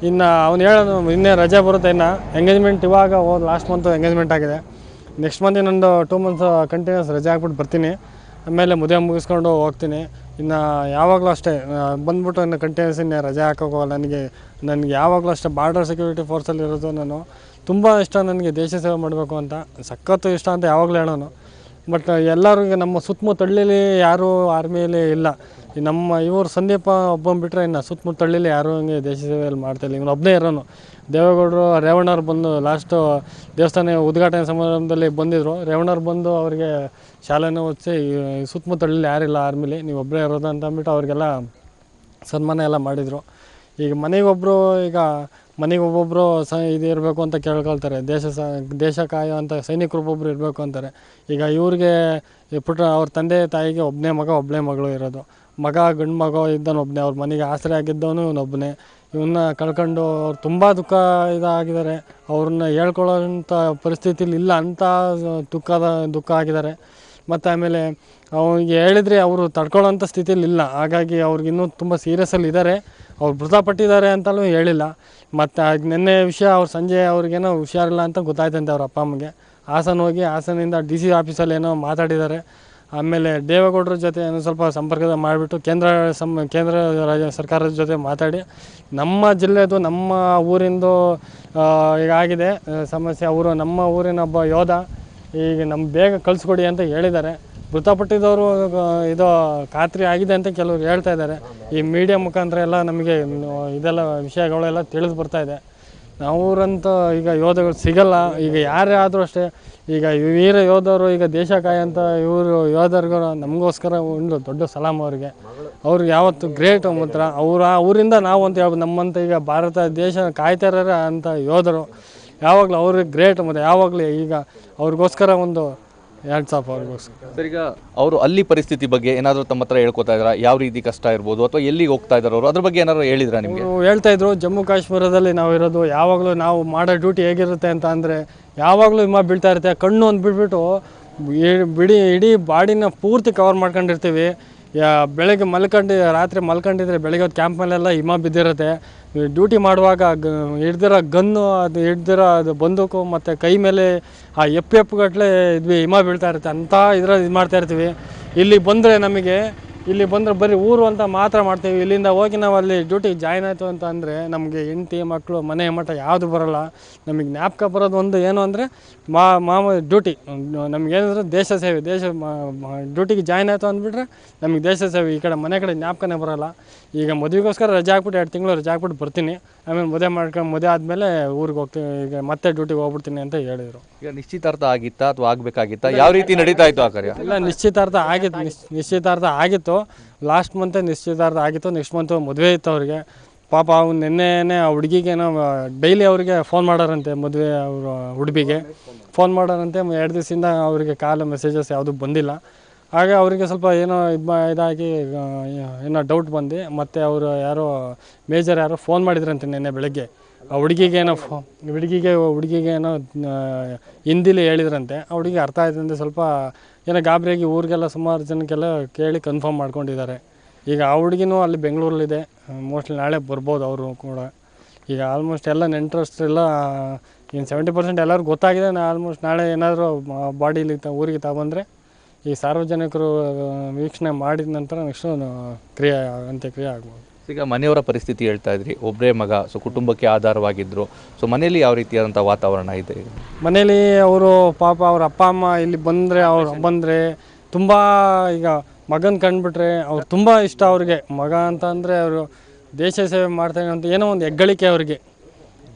ಇನ್ನು ಅವ್ನು ಹೇಳೋದು ಇನ್ನೇ ರಜೆ ಬರುತ್ತೆ ಇನ್ನು. ಎಂಗೇಜ್ಮೆಂಟ್ ಇವಾಗ ಹೋದ ಲಾಸ್ಟ್ ಮಂತು ಎಂಗೇಜ್ಮೆಂಟ್ ಆಗಿದೆ. ನೆಕ್ಸ್ಟ್ ಮಂತ್ ಇನ್ನೊಂದು ಟೂ ಮಂತ್ಸ್ ಕಂಟಿನ್ಯೂಸ್ ರಜೆ ಹಾಕ್ಬಿಟ್ಟು ಬರ್ತೀನಿ. ಆಮೇಲೆ ಮದುವೆ ಮುಗಿಸ್ಕೊಂಡು ಹೋಗ್ತೀನಿ. ಇನ್ನು ಯಾವಾಗಲೂ ಅಷ್ಟೇ ಬಂದ್ಬಿಟ್ಟು ಇನ್ನು ಕಂಟಿನ್ಯೂಸ್ ಇನ್ನೇ ರಜೆ ಹಾಕೋಕ್ಕೋಗಲ್ಲ ನನಗೆ ನನಗೆ ಯಾವಾಗಲೂ ಅಷ್ಟೇ ಬಾರ್ಡರ್ ಸೆಕ್ಯೂರಿಟಿ ಫೋರ್ಸಲ್ಲಿ ಇರೋದು ನಾನು. ತುಂಬ ಇಷ್ಟ ನನಗೆ ದೇಶ ಸೇವೆ ಮಾಡಬೇಕು ಅಂತ. ಸಖತ್ತು ಇಷ್ಟ ಅಂತ ಯಾವಾಗಲೂ ಹೇಳೋನು. ಬಟ್ ಎಲ್ಲರೂ ನಮ್ಮ ಸುತ್ತಮುತ್ತ ಹಳ್ಳಿಲಿ ಯಾರೂ ಆರ್ಮಿಯಲ್ಲಿ ಇಲ್ಲ. ಈ ನಮ್ಮ ಇವರು ಸಂದೀಪ ಒಬ್ಬನ ಬಿಟ್ಟರೆ ಇನ್ನು ಸುತ್ತಮುತ್ತ ಹಳ್ಳಿಲಿ ಯಾರು ಹಂಗೆ ದೇಶ ಸೇವೆಯಲ್ಲಿ ಮಾಡ್ತಾಯಿಲ್ಲ ಇವನು ಒಬ್ಬನೇ ಇರೋನು. ದೇವೇಗೌಡರು, ರೇವಣ್ಣವ್ರು ಬಂದು ಲಾಸ್ಟು ದೇವಸ್ಥಾನ ಉದ್ಘಾಟನೆ ಸಮಾರಂಭದಲ್ಲಿ ಬಂದಿದ್ದರು ರೇವಣ್ಣವ್ರು ಬಂದು ಅವರಿಗೆ ಶಾಲೆನ ಓದಿಸಿ ಸುತ್ತಮುತ್ತ ಹಳ್ಳಿಲಿ ಯಾರಿಲ್ಲ ಆರ್ಮಿಲಿ ನೀವು ಒಬ್ಬರೇ ಇರೋದು ಅಂತ ಅಂದ್ಬಿಟ್ಟು ಅವ್ರಿಗೆಲ್ಲ ಸನ್ಮಾನ ಎಲ್ಲ ಮಾಡಿದರು. ಈಗ ಮನೆಗೊಬ್ಬರು ಈಗ ಮನೆಗೆ ಒಬ್ಬೊಬ್ಬರು ಸ ಇದು ಇರಬೇಕು ಅಂತ ಕೇಳ್ಕೊಳ್ತಾರೆ. ದೇಶ ಸ, ದೇಶ ಕಾಯೋ ಅಂತ ಸೈನಿಕರು ಒಬ್ಬೊಬ್ರು ಇರಬೇಕು ಅಂತಾರೆ. ಈಗ ಇವ್ರಿಗೆ ಪುಟ್ಟ ಅವ್ರ ತಂದೆ ತಾಯಿಗೆ ಒಬ್ಬನೇ ಮಗ ಒಬ್ಬನೇ ಮಗಳು ಇರೋದು. ಮಗ ಗಂಡು ಮಗ ಇದ್ದಾನೆ ಒಬ್ಬನೇ ಅವ್ರ ಮನೆಗೆ ಆಸರೆ ಆಗಿದ್ದವನು ಇವನೊಬ್ಬನೇ ಇವನ್ನ ಕಳ್ಕೊಂಡು ಅವ್ರು ತುಂಬ ದುಃಖ ಇದಾಗಿದ್ದಾರೆ. ಅವ್ರನ್ನ ಹೇಳ್ಕೊಳ್ಳೋಂಥ ಪರಿಸ್ಥಿತಿಲಿ ಇಲ್ಲ ಅಂತ ದುಃಖದ, ದುಃಖ ಆಗಿದ್ದಾರೆ. ಮತ್ತು ಆಮೇಲೆ ಅವನಿಗೆ ಹೇಳಿದರೆ ಅವರು ತಡ್ಕೊಳ್ಳೋಂಥ ಸ್ಥಿತಿಯಲ್ಲಿ ಇಲ್ಲ. ಹಾಗಾಗಿ ಅವ್ರಿಗೆ ಇನ್ನೂ ತುಂಬ ಸೀರಿಯಸ್ಸಲ್ಲಿ ಇದ್ದಾರೆ. ಅವ್ರು ಮೃತಪಟ್ಟಿದ್ದಾರೆ ಅಂತಲೂ ಹೇಳಿಲ್ಲ. ಮತ್ತು ನಿನ್ನೆ ವಿಷಯ ಅವ್ರು ಸಂಜೆ ಅವ್ರಿಗೇನೋ ಹುಷಾರಿಲ್ಲ ಅಂತ ಗೊತ್ತಾಯ್ತಂತೆ ಅವ್ರ ಅಪ್ಪ ಅಮ್ಮಗೆ. ಹಾಸನ ಹೋಗಿ ಹಾಸನಿಂದ ಡಿ ಸಿ ಆಫೀಸಲ್ಲಿ ಏನೋ ಮಾತಾಡಿದ್ದಾರೆ. ಆಮೇಲೆ ದೇವೇಗೌಡರ ಜೊತೆ ಸ್ವಲ್ಪ ಸಂಪರ್ಕದ ಮಾಡಿಬಿಟ್ಟು ಕೇಂದ್ರ ಸಂ, ಕೇಂದ್ರ ರಾಜ್ಯ ಸರ್ಕಾರದ ಜೊತೆ ಮಾತಾಡಿ ನಮ್ಮ ಜಿಲ್ಲೆದು ನಮ್ಮ ಊರಿಂದು ಈಗ ಆಗಿದೆ ಸಮಸ್ಯೆ. ಅವರು ನಮ್ಮ ಊರಿನ ಒಬ್ಬ ಯೋಧ, ಈಗ ನಮ್ಮ ಬೇಗ ಕಳಿಸ್ಕೊಡಿ ಅಂತ ಹೇಳಿದ್ದಾರೆ. ಮೃತಪಟ್ಟಿದವರು ಇದು ಖಾತ್ರಿ ಆಗಿದೆ ಅಂತ ಕೆಲವರು ಹೇಳ್ತಾ ಇದ್ದಾರೆ. ಈ ಮೀಡಿಯಾ ಮುಖಾಂತರ ಎಲ್ಲ ನಮಗೆ ಇದೆಲ್ಲ ವಿಷಯಗಳೆಲ್ಲ ತಿಳಿದು ಬರ್ತಾ ಇದೆ. ಅವರಂತ ಈಗ ಯೋಧಗಳು ಸಿಗಲ್ಲ. ಈಗ ಯಾರೇ ಆದರೂ ಅಷ್ಟೇ ಈಗ ವೀರ ಯೋಧರು ಈಗ ದೇಶ ಕಾಯಂತ ಇವರು ಯೋಧರುಗಳು ನಮಗೋಸ್ಕರ ಒಂದು ದೊಡ್ಡ ಸಲಾಮ್ ಅವರಿಗೆ. ಅವ್ರಿಗೆ ಯಾವತ್ತು ಗ್ರೇಟ್ ಮಾತ್ರ ಅವ್ರ ಅವರಿಂದ ನಾವಂತ ನಾವು ಅಂತ ಹೇಳ್ಬೋದು. ನಮ್ಮಂತ ಈಗ ಭಾರತ ದೇಶ ಕಾಯ್ತಾ ಇರೋರೆ ಅಂತ ಯೋಧರು ಯಾವಾಗಲೂ ಅವ್ರಿಗೆ ಗ್ರೇಟ್ ಮತ್ತು ಯಾವಾಗಲೂ ಈಗ ಅವ್ರಿಗೋಸ್ಕರ ಒಂದು ಎರಡು ಸಾಫ್ ಅವ್ರಿಗೋಸ್ಕರ. ಸರ್ ಈಗ ಅವರು ಅಲ್ಲಿ ಪರಿಸ್ಥಿತಿ ಬಗ್ಗೆ ಏನಾದರೂ ತಮ್ಮ ಹತ್ರ ಹೇಳ್ಕೊತಾ ಇದ್ದಾರಾ ಯಾವ ರೀತಿ ಕಷ್ಟ ಇರ್ಬೋದು? ಅಥವಾ ಎಲ್ಲಿಗೆ ಹೋಗ್ತಾ ಇದ್ದಾರೆ ಅವರು? ಅದ್ರ ಬಗ್ಗೆ ಏನಾದ್ರು ಹೇಳಿದ್ರಾ ನಿಮಗೆ? ಹೇಳ್ತಾ ಇದ್ರು ಜಮ್ಮು ಕಾಶ್ಮೀರದಲ್ಲಿ ನಾವು ಇರೋದು ಯಾವಾಗಲೂ ನಾವು ಮಾಡೋ ಡ್ಯೂಟಿ ಹೇಗಿರುತ್ತೆ ಅಂತ ಅಂದರೆ ಯಾವಾಗಲೂ ಹಿಮ ಬೀಳ್ತಾ ಇರುತ್ತೆ. ಕಣ್ಣು ಒಂದು ಬಿಟ್ಬಿಟ್ಟು ಬಿಡಿ, ಇಡೀ ಬಾಡಿನ ಪೂರ್ತಿ ಕವರ್ ಮಾಡ್ಕೊಂಡಿರ್ತೀವಿ. ಬೆಳಗ್ಗೆ ಮಲ್ಕೊಂಡು, ರಾತ್ರಿ ಮಲ್ಕೊಂಡಿದ್ರೆ ಬೆಳಗ್ಗೆ ಹೊತ್ತು ಕ್ಯಾಂಪ್ ಮೇಲೆಲ್ಲ ಹಿಮ ಬಿದ್ದಿರುತ್ತೆ. ಡ್ಯೂಟಿ ಮಾಡುವಾಗ ಹಿಡ್ದಿರೋ ಗನ್ನು, ಅದು ಹಿಡ್ದಿರೋ ಅದು ಬಂದೂಕು ಮತ್ತು ಕೈ ಮೇಲೆ ಆ ಎಪ್ಪು ಎಪ್ಪು ಗಟ್ಟಲೆ ಇದ್ವಿ ಹಿಮ ಬೀಳ್ತಾ ಇರುತ್ತೆ. ಅಂಥ ಇದ್ರಲ್ಲಿ ಇದು ಮಾಡ್ತಾ ಇರ್ತೀವಿ. ಇಲ್ಲಿ ಬಂದರೆ ನಮಗೆ ಇಲ್ಲಿ ಬಂದರೆ ಬರೀ ಊರು ಅಂತ ಮಾತ್ರ ಮಾಡ್ತೀವಿ. ಇಲ್ಲಿಂದ ಹೋಗಿ ನಾವು ಅಲ್ಲಿ ಡ್ಯೂಟಿಗೆ ಜಾಯ್ನ್ ಆಯಿತು ಅಂತ ಅಂದರೆ ನಮಗೆ ಹೆಂಡತಿ ಮಕ್ಕಳು ಮನೆ ಮಠ ಯಾವುದು ಬರೋಲ್ಲ. ನಮಗೆ ಜ್ಞಾಪಕ ಬರೋದು ಒಂದು ಏನು ಅಂದರೆ ಮಾ ಮಾಮೂಲಿ ಡ್ಯೂಟಿ. ನಮಗೇನಂದ್ರೆ ದೇಶ ಸೇವೆ ದೇಶ ಡ್ಯೂಟಿಗೆ ಜಾಯ್ನ್ ಆಯಿತು ಅಂದ್ಬಿಟ್ರೆ ನಮಗೆ ದೇಶ ಸೇವೆ ಈ ಕಡೆ ಮನೆ ಕಡೆ ಜ್ಞಾಪಕನೇ ಬರೋಲ್ಲ. ಈಗ ಮದುವೆಗೋಸ್ಕರ ರಜೆ ಹಾಕ್ಬಿಟ್ಟು ಎರಡು ತಿಂಗಳು ರಜೆ ಹಾಕ್ಬಿಟ್ಟು ಬರ್ತೀನಿ. ಆಮೇಲೆ ಮದುವೆ ಮಾಡ್ಕೊಂಡು ಮದುವೆ ಆದಮೇಲೆ ಊರಿಗೆ ಹೋಗ್ತೀನಿ ಈಗ ಮತ್ತೆ ಡ್ಯೂಟಿಗೆ ಹೋಗ್ಬಿಡ್ತೀನಿ ಅಂತ ಹೇಳಿದರು. ಈಗ ನಿಶ್ಚಿತಾರ್ಥ ಆಗಿತ್ತಾ ಅಥವಾ ಆಗಬೇಕಾಗಿತ್ತಾ? ಯಾವ ರೀತಿ ನಡೀತಾ ಇತ್ತು ಆ ಕಾರ್ಯ? ಇಲ್ಲ ನಿಶ್ಚಿತಾರ್ಥ ಆಗಿತ್ತು ನಿಶ್- ನಿಶ್ಚಿತಾರ್ಥ ಆಗಿತ್ತು. ಲಾಸ್ಟ್ ಮಂತೆ ನಿಶ್ಚಿತಾರ್ಥ ಆಗಿತ್ತು ನೆಕ್ಸ್ಟ್ ಮಂತು ಮದುವೆ ಇತ್ತು ಅವ್ರಿಗೆ. ಪಾಪ ಅವ್ನು ನಿನ್ನೆನೇ ಆ ಹುಡುಗಿಗೇನೋ ಡೈಲಿ ಅವರಿಗೆ ಫೋನ್ ಮಾಡೋರಂತೆ, ಮದುವೆ ಅವರು ಹುಡುಗಿಗೆ ಫೋನ್ ಮಾಡೋರಂತೆ, ಎರಡು ದಿವಸದಿಂದ ಅವರಿಗೆ ಕಾಲ್ ಮೆಸೇಜಸ್ ಯಾವುದೂ ಬಂದಿಲ್ಲ. ಹಾಗೆ ಅವರಿಗೆ ಸ್ವಲ್ಪ ಏನೋ ಇದು ಇದಾಗಿ ಏನೋ ಡೌಟ್ ಬಂದು, ಮತ್ತು ಅವರು ಯಾರೋ ಮೇಜರ್ ಯಾರೋ ಫೋನ್ ಮಾಡಿದ್ರಂತೆ ನಿನ್ನೆ ಬೆಳಗ್ಗೆ. ಆ ಹುಡುಗಿಗೆ ಏನೋ ಫೋ ಹುಡುಗಿಗೆ ಹುಡುಗಿಗೆ ಏನೋ ಹಿಂದಿಲಿ ಹೇಳಿದ್ರಂತೆ. ಆ ಹುಡುಗಿ ಅರ್ಥ ಆಯ್ತಂತೆ ಸ್ವಲ್ಪ ಏನೋ ಗಾಬರಿಯಾಗಿ ಊರಿಗೆಲ್ಲ ಸುಮಾರು ಜನಕ್ಕೆಲ್ಲ ಕೇಳಿ ಕನ್ಫರ್ಮ್ ಮಾಡ್ಕೊಂಡಿದ್ದಾರೆ. ಈಗ ಆ ಹುಡುಗಿನೂ ಅಲ್ಲಿ ಬೆಂಗಳೂರಲ್ಲಿದೆ. ಮೋಸ್ಟ್ಲಿ ನಾಳೆ ಬರ್ಬೋದು ಅವರು ಕೂಡ. ಈಗ ಆಲ್ಮೋಸ್ಟ್ ಎಲ್ಲ ನೆಂಟ್ರಷ್ಟೆಲ್ಲ ಇನ್ನು ಸೆವೆಂಟಿ ಪರ್ಸೆಂಟ್ ಎಲ್ಲರಿಗೂ ಗೊತ್ತಾಗಿದೆ ನಾ ಆಲ್ಮೋಸ್ಟ್ ನಾಳೆ ಏನಾದರೂ ಬಾಡಿಲಿ ತ ಊರಿಗೆ ತಗೊಂಡ್ರೆ ಈ ಸಾರ್ವಜನಿಕರು ವೀಕ್ಷಣೆ ಮಾಡಿದ ನಂತರ ನೆಕ್ಸ್ಟು ಕ್ರಿಯೆ ಅಂತ್ಯಕ್ರಿಯೆ ಆಗ್ಬೋದು. ಈಗ ಮನೆಯವರ ಪರಿಸ್ಥಿತಿ ಹೇಳ್ತಾ ಇದ್ರಿ. ಒಬ್ಬರೇ ಮಗ ಸೊ ಕುಟುಂಬಕ್ಕೆ ಆಧಾರವಾಗಿದ್ದರು ಸೊ ಮನೆಯಲ್ಲಿ ಯಾವ ರೀತಿಯಾದಂಥ ವಾತಾವರಣ ಇದೆ? ಮನೆಯಲ್ಲಿ ಮನೇಲಿ ಅವರು ಪಾಪ ಅವ್ರ ಅಪ್ಪ ಅಮ್ಮ ಇಲ್ಲಿ ಬಂದರೆ ಅವ್ರು ಬಂದರೆ ತುಂಬ ಈಗ ಮಗನ ಕಂಡುಬಿಟ್ರೆ ಅವ್ರು ತುಂಬ ಇಷ್ಟ ಅವ್ರಿಗೆ. ಮಗ ಅಂತ ಅಂದರೆ ಅವರು ದೇಶ ಸೇವೆ ಮಾಡ್ತಾನೆ ಅಂತ ಏನೋ ಒಂದು ಹೆಗ್ಗಳಿಕೆ ಅವ್ರಿಗೆ.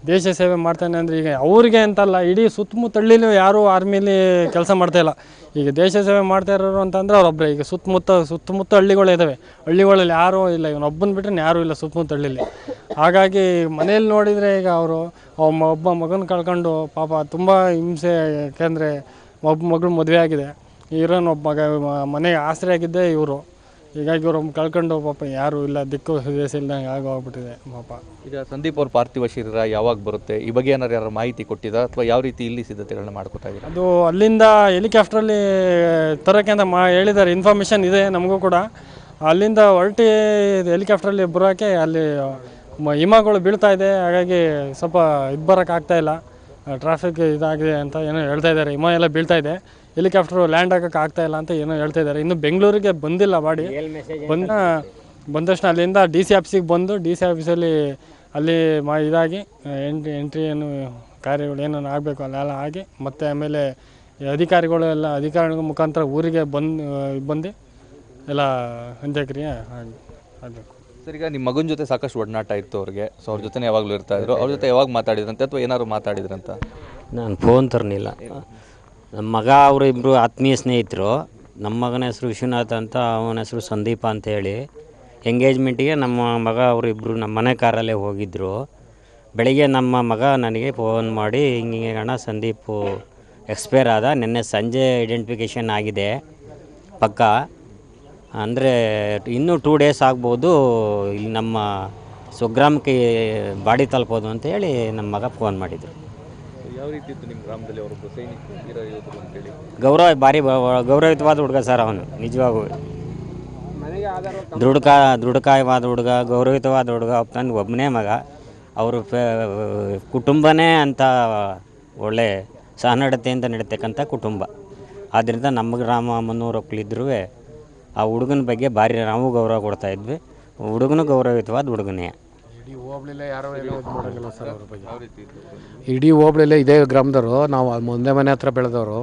ದೇಶ ಸೇವೆ ಮಾಡ್ತಾನೆ ಅಂದರೆ ಈಗ ಅವ್ರಿಗೆ ಅಂತಲ್ಲ, ಇಡೀ ಸುತ್ತಮುತ್ತ ಯಾರು ಆರ್ಮಿಲಿ ಕೆಲಸ ಮಾಡ್ತಾ ಇಲ್ಲ. ಈಗ ದೇಶ ಸೇವೆ ಮಾಡ್ತಾ ಇರೋರು ಅಂತಂದರೆ ಅವ್ರೊಬ್ಬರೇ ಈಗ ಸುತ್ತಮುತ್ತ ಸುತ್ತಮುತ್ತ ಹಳ್ಳಿಗಳಿದ್ದಾವೆ ಹಳ್ಳಿಗಳಲ್ಲಿ ಯಾರೂ ಇಲ್ಲ. ಇವನೊಬ್ಬನ ಬಿಟ್ಟರೆ ಯಾರೂ ಇಲ್ಲ ಸುತ್ತಮುತ್ತ ಹಳ್ಳಿಲಿ ಹಾಗಾಗಿ ಮನೇಲಿ ನೋಡಿದರೆ ಈಗ ಅವರು ಒಬ್ಬ ಮಗನ ಕಳ್ಕೊಂಡು ಪಾಪ ತುಂಬ ಹಿಂಸೆ ಯಾಕೆಂದರೆ ಒಬ್ಬ ಮಗಳು ಮದುವೆ ಆಗಿದೆ. ಇರೋನು ಒಬ್ಬ ಮಗ ಮನೆಗೆ ಆಸರೆ ಆಗಿದ್ದೇ ಇವರು. ಹೀಗಾಗಿ ಇವರು ಕಳ್ಕೊಂಡು ಪಾಪ ಯಾರು ಇಲ್ಲ ದಿಕ್ಕು ದೇಶ ಇಲ್ದಂಗೆ ಆಗೋಗ್ಬಿಟ್ಟಿದೆ ಪಾಪ. ಈಗ ಸಂದೀಪ್ ಅವ್ರ ಪಾರ್ಥಿವ ಶರೀರ ಯಾವಾಗ ಬರುತ್ತೆ? ಈ ಬಗ್ಗೆ ಏನಾರು ಯಾರು ಮಾಹಿತಿ ಕೊಟ್ಟಿದ್ದ ಅಥವಾ ಯಾವ ರೀತಿ ಇಲ್ಲಿ ಸಿದ್ಧತೆಗಳನ್ನ ಮಾಡ್ಕೊತಾ ಇದ್ದಾರೆ? ಅದು ಅಲ್ಲಿಂದ ಹೆಲಿಕಾಪ್ಟ್ರಲ್ಲಿ ತರೋಕ್ಕೆ ಅಂತ ಮಾ ಹೇಳಿದ್ದಾರೆ. ಇನ್ಫಾರ್ಮೇಷನ್ ಇದೆ ನಮಗೂ ಕೂಡ. ಅಲ್ಲಿಂದ ಹೊರಟಿ ಹೆಲಿಕಾಪ್ಟ್ರಲ್ಲಿ ಬರೋಕ್ಕೆ ಅಲ್ಲಿ ಮ- ಹಿಮಗಳು ಬೀಳ್ತಾ ಇದೆ. ಹಾಗಾಗಿ ಸ್ವಲ್ಪ ಇದು ಬರೋಕ್ಕಾಗ್ತಾ ಇಲ್ಲ. ಟ್ರಾಫಿಕ್ ಇದಾಗಿದೆ ಅಂತ ಏನೋ ಹೇಳ್ತಾ ಇದ್ದಾರೆ. ಹಿಮ ಎಲ್ಲ ಬೀಳ್ತಾ ಇದೆ. ಹೆಲಿಕಾಪ್ಟ್ರು ಲ್ಯಾಂಡ್ ಆಗಕ್ಕೆ ಆಗ್ತಾ ಇಲ್ಲ ಅಂತ ಏನೋ ಹೇಳ್ತಾ ಇದ್ದಾರೆ. ಇನ್ನು ಬೆಂಗಳೂರಿಗೆ ಬಂದಿಲ್ಲ ಬಾಡಿ ಬಂದ ಬಂದ ತಕ್ಷಣ ಅಲ್ಲಿಂದ ಡಿ ಸಿ ಆಫೀಸಿಗೆ ಬಂದು ಡಿ ಸಿ ಆಫೀಸಲ್ಲಿ ಅಲ್ಲಿ ಮಾ ಇದಾಗಿ ಎಂಟ್ರಿ ಎಂಟ್ರಿ ಏನು ಕಾರ್ಯಗಳು ಏನೇನು ಆಗಬೇಕು ಅಲ್ಲೆಲ್ಲ ಆಗಿ ಮತ್ತು ಆಮೇಲೆ ಅಧಿಕಾರಿಗಳು ಎಲ್ಲ ಅಧಿಕಾರಿಗಳ ಮುಖಾಂತರ ಊರಿಗೆ ಬಂದು ಬಂದು ಎಲ್ಲ ಅಂತ್ಯಕ್ರಿಯೆ ಆಗಿ ಆಗಬೇಕು. ಸರ್ ಈಗ ನಿಮ್ಮ ಮಗನ ಜೊತೆ ಸಾಕಷ್ಟು ಒಡನಾಟ ಇತ್ತು ಅವ್ರಿಗೆ. ಸೊ ಅವ್ರ ಜೊತೆ ಯಾವಾಗಲೂ ಇರ್ತಾ ಇದ್ರು. ಅವ್ರ ಜೊತೆ ಯಾವಾಗ ಮಾತಾಡಿದ್ರಂತೆ ಅಥವಾ ಏನಾದ್ರು ಮಾತಾಡಿದ್ರಂತ? ನಾನು ಫೋನ್ ತರಲಿಲ್ಲ ನಮ್ಮ ಮಗ, ಅವರು ಇಬ್ಬರು ಆತ್ಮೀಯ ಸ್ನೇಹಿತರು. ನಮ್ಮ ಮಗನ ಹೆಸರು ವಿಶ್ವನಾಥ್ ಅಂತ, ಅವನ ಹೆಸರು ಸಂದೀಪ ಅಂತ ಹೇಳಿ. ಎಂಗೇಜ್ಮೆಂಟಿಗೆ ನಮ್ಮ ಮಗ ಅವರಿಬ್ಬರು ನಮ್ಮ ಮನೆ ಕಾರಲ್ಲೇ ಹೋಗಿದ್ದರು ಬೆಳಿಗ್ಗೆ ನಮ್ಮ ಮಗ ನನಗೆ ಫೋನ್ ಮಾಡಿ ಹಿಂಗೆ ಅಣ್ಣ ಸಂದೀಪು ಎಕ್ಸ್ಪೈರ್ ಆದ, ನಿನ್ನೆ ಸಂಜೆ ಐಡೆಂಟಿಫಿಕೇಷನ್ ಆಗಿದೆ, ಪಕ್ಕ. ಅಂದರೆ ಇನ್ನೂ ಟೂ ಡೇಸ್ ಆಗ್ಬೋದು, ಇಲ್ಲಿ ನಮ್ಮ ಸ್ವಗ್ರಾಮಕ್ಕೆ ಬಾಡಿ ತಲುಪೋದು ಅಂತ ಹೇಳಿ ನಮ್ಮ ಮಗ ಫೋನ್ ಮಾಡಿದರು. ಯಾವ ನಿಮ್ಮ ಗ್ರಾಮದಲ್ಲಿ ಅವರೊಬ್ಬ ವೀರ ಯೋಧರು ಅಂತೇಳಿ ಗೌರವ ಭಾರಿ ಬ- ಗೌರವಿತವಾದ ಹುಡುಗ ಸರ್ ಅವನು, ನಿಜವಾಗೂ. ದೃಢಕ, ದೃಢಕಾಯವಾದ ಹುಡುಗ ಗೌರವಿತವಾದ ಹುಡುಗ ತಂದು ಒಬ್ಬನೇ ಮಗ. ಅವರು ಕುಟುಂಬನೇ ಅಂತ ಒಳ್ಳೆ ಸಹನಡತೆಯಿಂದ ನಡೀತಕ್ಕಂಥ ಕುಟುಂಬ. ಆದ್ದರಿಂದ ನಮ್ಮ ಗ್ರಾಮ ಮುನ್ನೂರು ಆ ಹುಡುಗನ ಬಗ್ಗೆ ಭಾರಿ ನಾವು ಗೌರವ ಕೊಡ್ತಾ ಇದ್ವಿ. ಹುಡುಗನು ಗೌರವಿತವಾದ ಹುಡುಗನೇ. ಇಡೀ ಹೋಬ್ಳಿಲೇ ಯಾರೋ ಏನೋ ಇದು ಮಾಡೋಂಗಿಲ್ಲ ಸರ್ ಅವ್ರ ಬಗ್ಗೆ ಇಡೀ ಹೋಬ್ಳಿಲೇ ಇದೇ ಗ್ರಾಮದವರು ನಾವು ಮುಂದೆ ಮನೆ ಹತ್ರ ಬೆಳೆದವರು.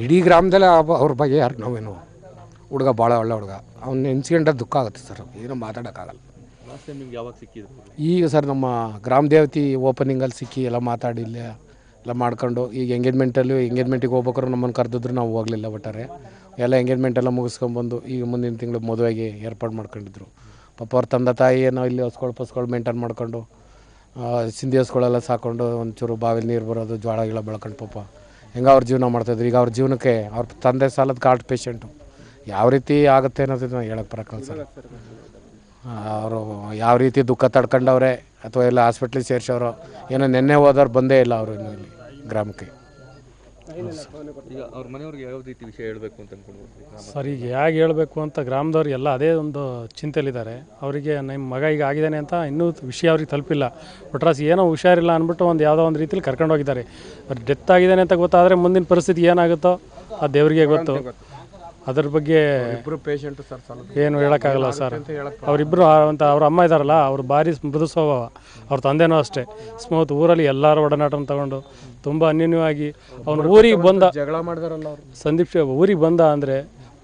ಇಡೀ ಗ್ರಾಮದಲ್ಲೇ ಅವ- ಅವ್ರ ಬಗ್ಗೆ ಯಾರು ನಾವೇನು? ಹುಡುಗ ಭಾಳ ಒಳ್ಳೆ ಹುಡುಗ. ಅವ್ನು ನೆನ್ಸ್ಕೊಂಡ್ರೆ ದುಃಖ ಆಗುತ್ತೆ ಸರ್. ಏನೂ ಮಾತಾಡೋಕ್ಕಾಗಲ್ಲ. ಲಾಸ್ಟ್ ಟೈಮ್ ನಿಮ್ಗೆ ಯಾವಾಗ ಸಿಕ್ಕಿದ್ರು ಈಗ ಸರ್ ನಮ್ಮ ಗ್ರಾಮ ದೇವತಿ ಓಪನಿಂಗಲ್ಲಿ ಸಿಕ್ಕಿ ಎಲ್ಲ ಮಾತಾಡಿ ಇಲ್ಲೇ ಎಲ್ಲ ಮಾಡ್ಕೊಂಡು ಈಗ ಎಂಗೇಜ್ಮೆಂಟಲ್ಲಿ ಎಂಗೇಜ್ಮೆಂಟಿಗೆ ಹೋಗ್ಬೇಕಾದ್ರೆ ನಮ್ಮನ್ನು ಕರೆದಿದ್ರು ನಾವು ಹೋಗಲಿಲ್ಲ ಒಟ್ಟಾರೆ. ಎಲ್ಲ ಎಂಗೇಜ್ಮೆಂಟ್ ಎಲ್ಲ ಮುಗಿಸ್ಕೊಂಬಂದು ಈಗ ಮುಂದಿನ ತಿಂಗಳು ಮದುವೆಗೆ ಏರ್ಪಾಡು ಮಾಡ್ಕೊಂಡಿದ್ರು. ಪಾಪ ಅವ್ರ ತಂದೆ ತಾಯಿ ಏನೋ ಇಲ್ಲಿ ಹೊಸ್ಕೊಳ್ ಪಸ್ಕೊಳ್ ಮೇಂಟೈನ್ ಮಾಡ್ಕೊಂಡು ಸಿಂಧಿ ಹೊಸ್ಗಳೆಲ್ಲ ಸಾಕೊಂಡು ಒಂಚೂರು ಬಾವಿಲಿ ನೀರು ಬರೋದು, ಜ್ವಾಳ ಗಿಳ ಬೆಳ್ಕೊಂಡು ಪಾಪ. ಹೆಂಗೆ ಅವ್ರ ಜೀವನ ಮಾಡ್ತಾಯಿದ್ರು ಈಗ ಅವ್ರ ಜೀವನಕ್ಕೆ ಅವ್ರ ತಂದೆ ಸಾಲದ ಕಾರ್ಡ್ ಪೇಷಂಟು ಯಾವ ರೀತಿ ಆಗುತ್ತೆ ಅನ್ನೋದನ್ನ ಹೇಳಕ್ಕೆ ಬರಕಲ್ಲ ಸರ್. ಅವರು ಯಾವ ರೀತಿ ದುಃಖ ತಡ್ಕೊಂಡವ್ರೆ ಅಥವಾ ಎಲ್ಲ ಹಾಸ್ಪಿಟ್ಲಿಗೆ ಸೇರಿಸೋರು, ಏನೋ ನೆನ್ನೆ ಹೋದವ್ರು ಬಂದೇ ಇಲ್ಲ ಅವರು ಇನ್ನು ಇಲ್ಲಿ ಗ್ರಾಮಕ್ಕೆ. ಈಗ ಅವ್ರ ಮನೆಯವ್ರಿಗೆ ಯಾವ ರೀತಿ ವಿಷಯ ಹೇಳಬೇಕು ಅಂತ ಅನ್ಕೊಂಡು ಸರ್? ಈಗ ಹೇಗೆ ಹೇಳಬೇಕು ಅಂತ ಗ್ರಾಮದವ್ರು ಎಲ್ಲ ಅದೇ ಒಂದು ಚಿಂತೆಯಲ್ಲಿದ್ದಾರೆ. ಅವರಿಗೆ ನಿಮ್ಮ ಮಗ ಈಗ ಆಗಿದ್ದಾನೆ ಅಂತ ಇನ್ನೂ ವಿಷಯ ಅವ್ರಿಗೆ ತಲುಪಿಲ್ಲ. ಒಟ್ರಾಸ್ ಏನೋ ಹುಷಾರಿಲ್ಲ ಅಂದ್ಬಿಟ್ಟು ಒಂದು ಯಾವುದೋ ಒಂದು ರೀತಿಲಿ ಕರ್ಕೊಂಡು ಹೋಗಿದ್ದಾರೆ ಅವ್ರು ಡೆತ್ ಆಗಿದ್ದಾನೆ ಅಂತ ಗೊತ್ತಾದರೆ ಮುಂದಿನ ಪರಿಸ್ಥಿತಿ ಏನಾಗುತ್ತೋ ಆ ದೇವರಿಗೆ ಗೊತ್ತು. ಅದ್ರ ಬಗ್ಗೆ ಇಬ್ಬರು ಪೇಷಂಟ್ ಸರ್ ಏನು ಹೇಳೋಕ್ಕಾಗಲ್ಲ ಸರ್. ಅವರಿಬ್ಬರು ಅಂತ ಅವ್ರ ಅಮ್ಮ ಇದ್ದಾರಲ್ಲ ಅವ್ರು ಭಾರಿ ಮೃದು ಸ್ವಭಾವ. ಅವ್ರ ತಂದೆನೂ ಅಷ್ಟೇ. ಸ್ಮೂತ್ ಊರಲ್ಲಿ ಎಲ್ಲರೂ ಒಡನಾಟನ ತಗೊಂಡು ತುಂಬ ಅನ್ಯೋನ್ಯವಾಗಿ ಅವ್ನು ಊರಿಗೆ ಬಂದ ಜಗಳ ಮಾಡಿದಾರಲ್ಲ ಅವರು. ಸಂದೀಪ್ ಶೆ- ಊರಿಗೆ ಬಂದ ಅಂದರೆ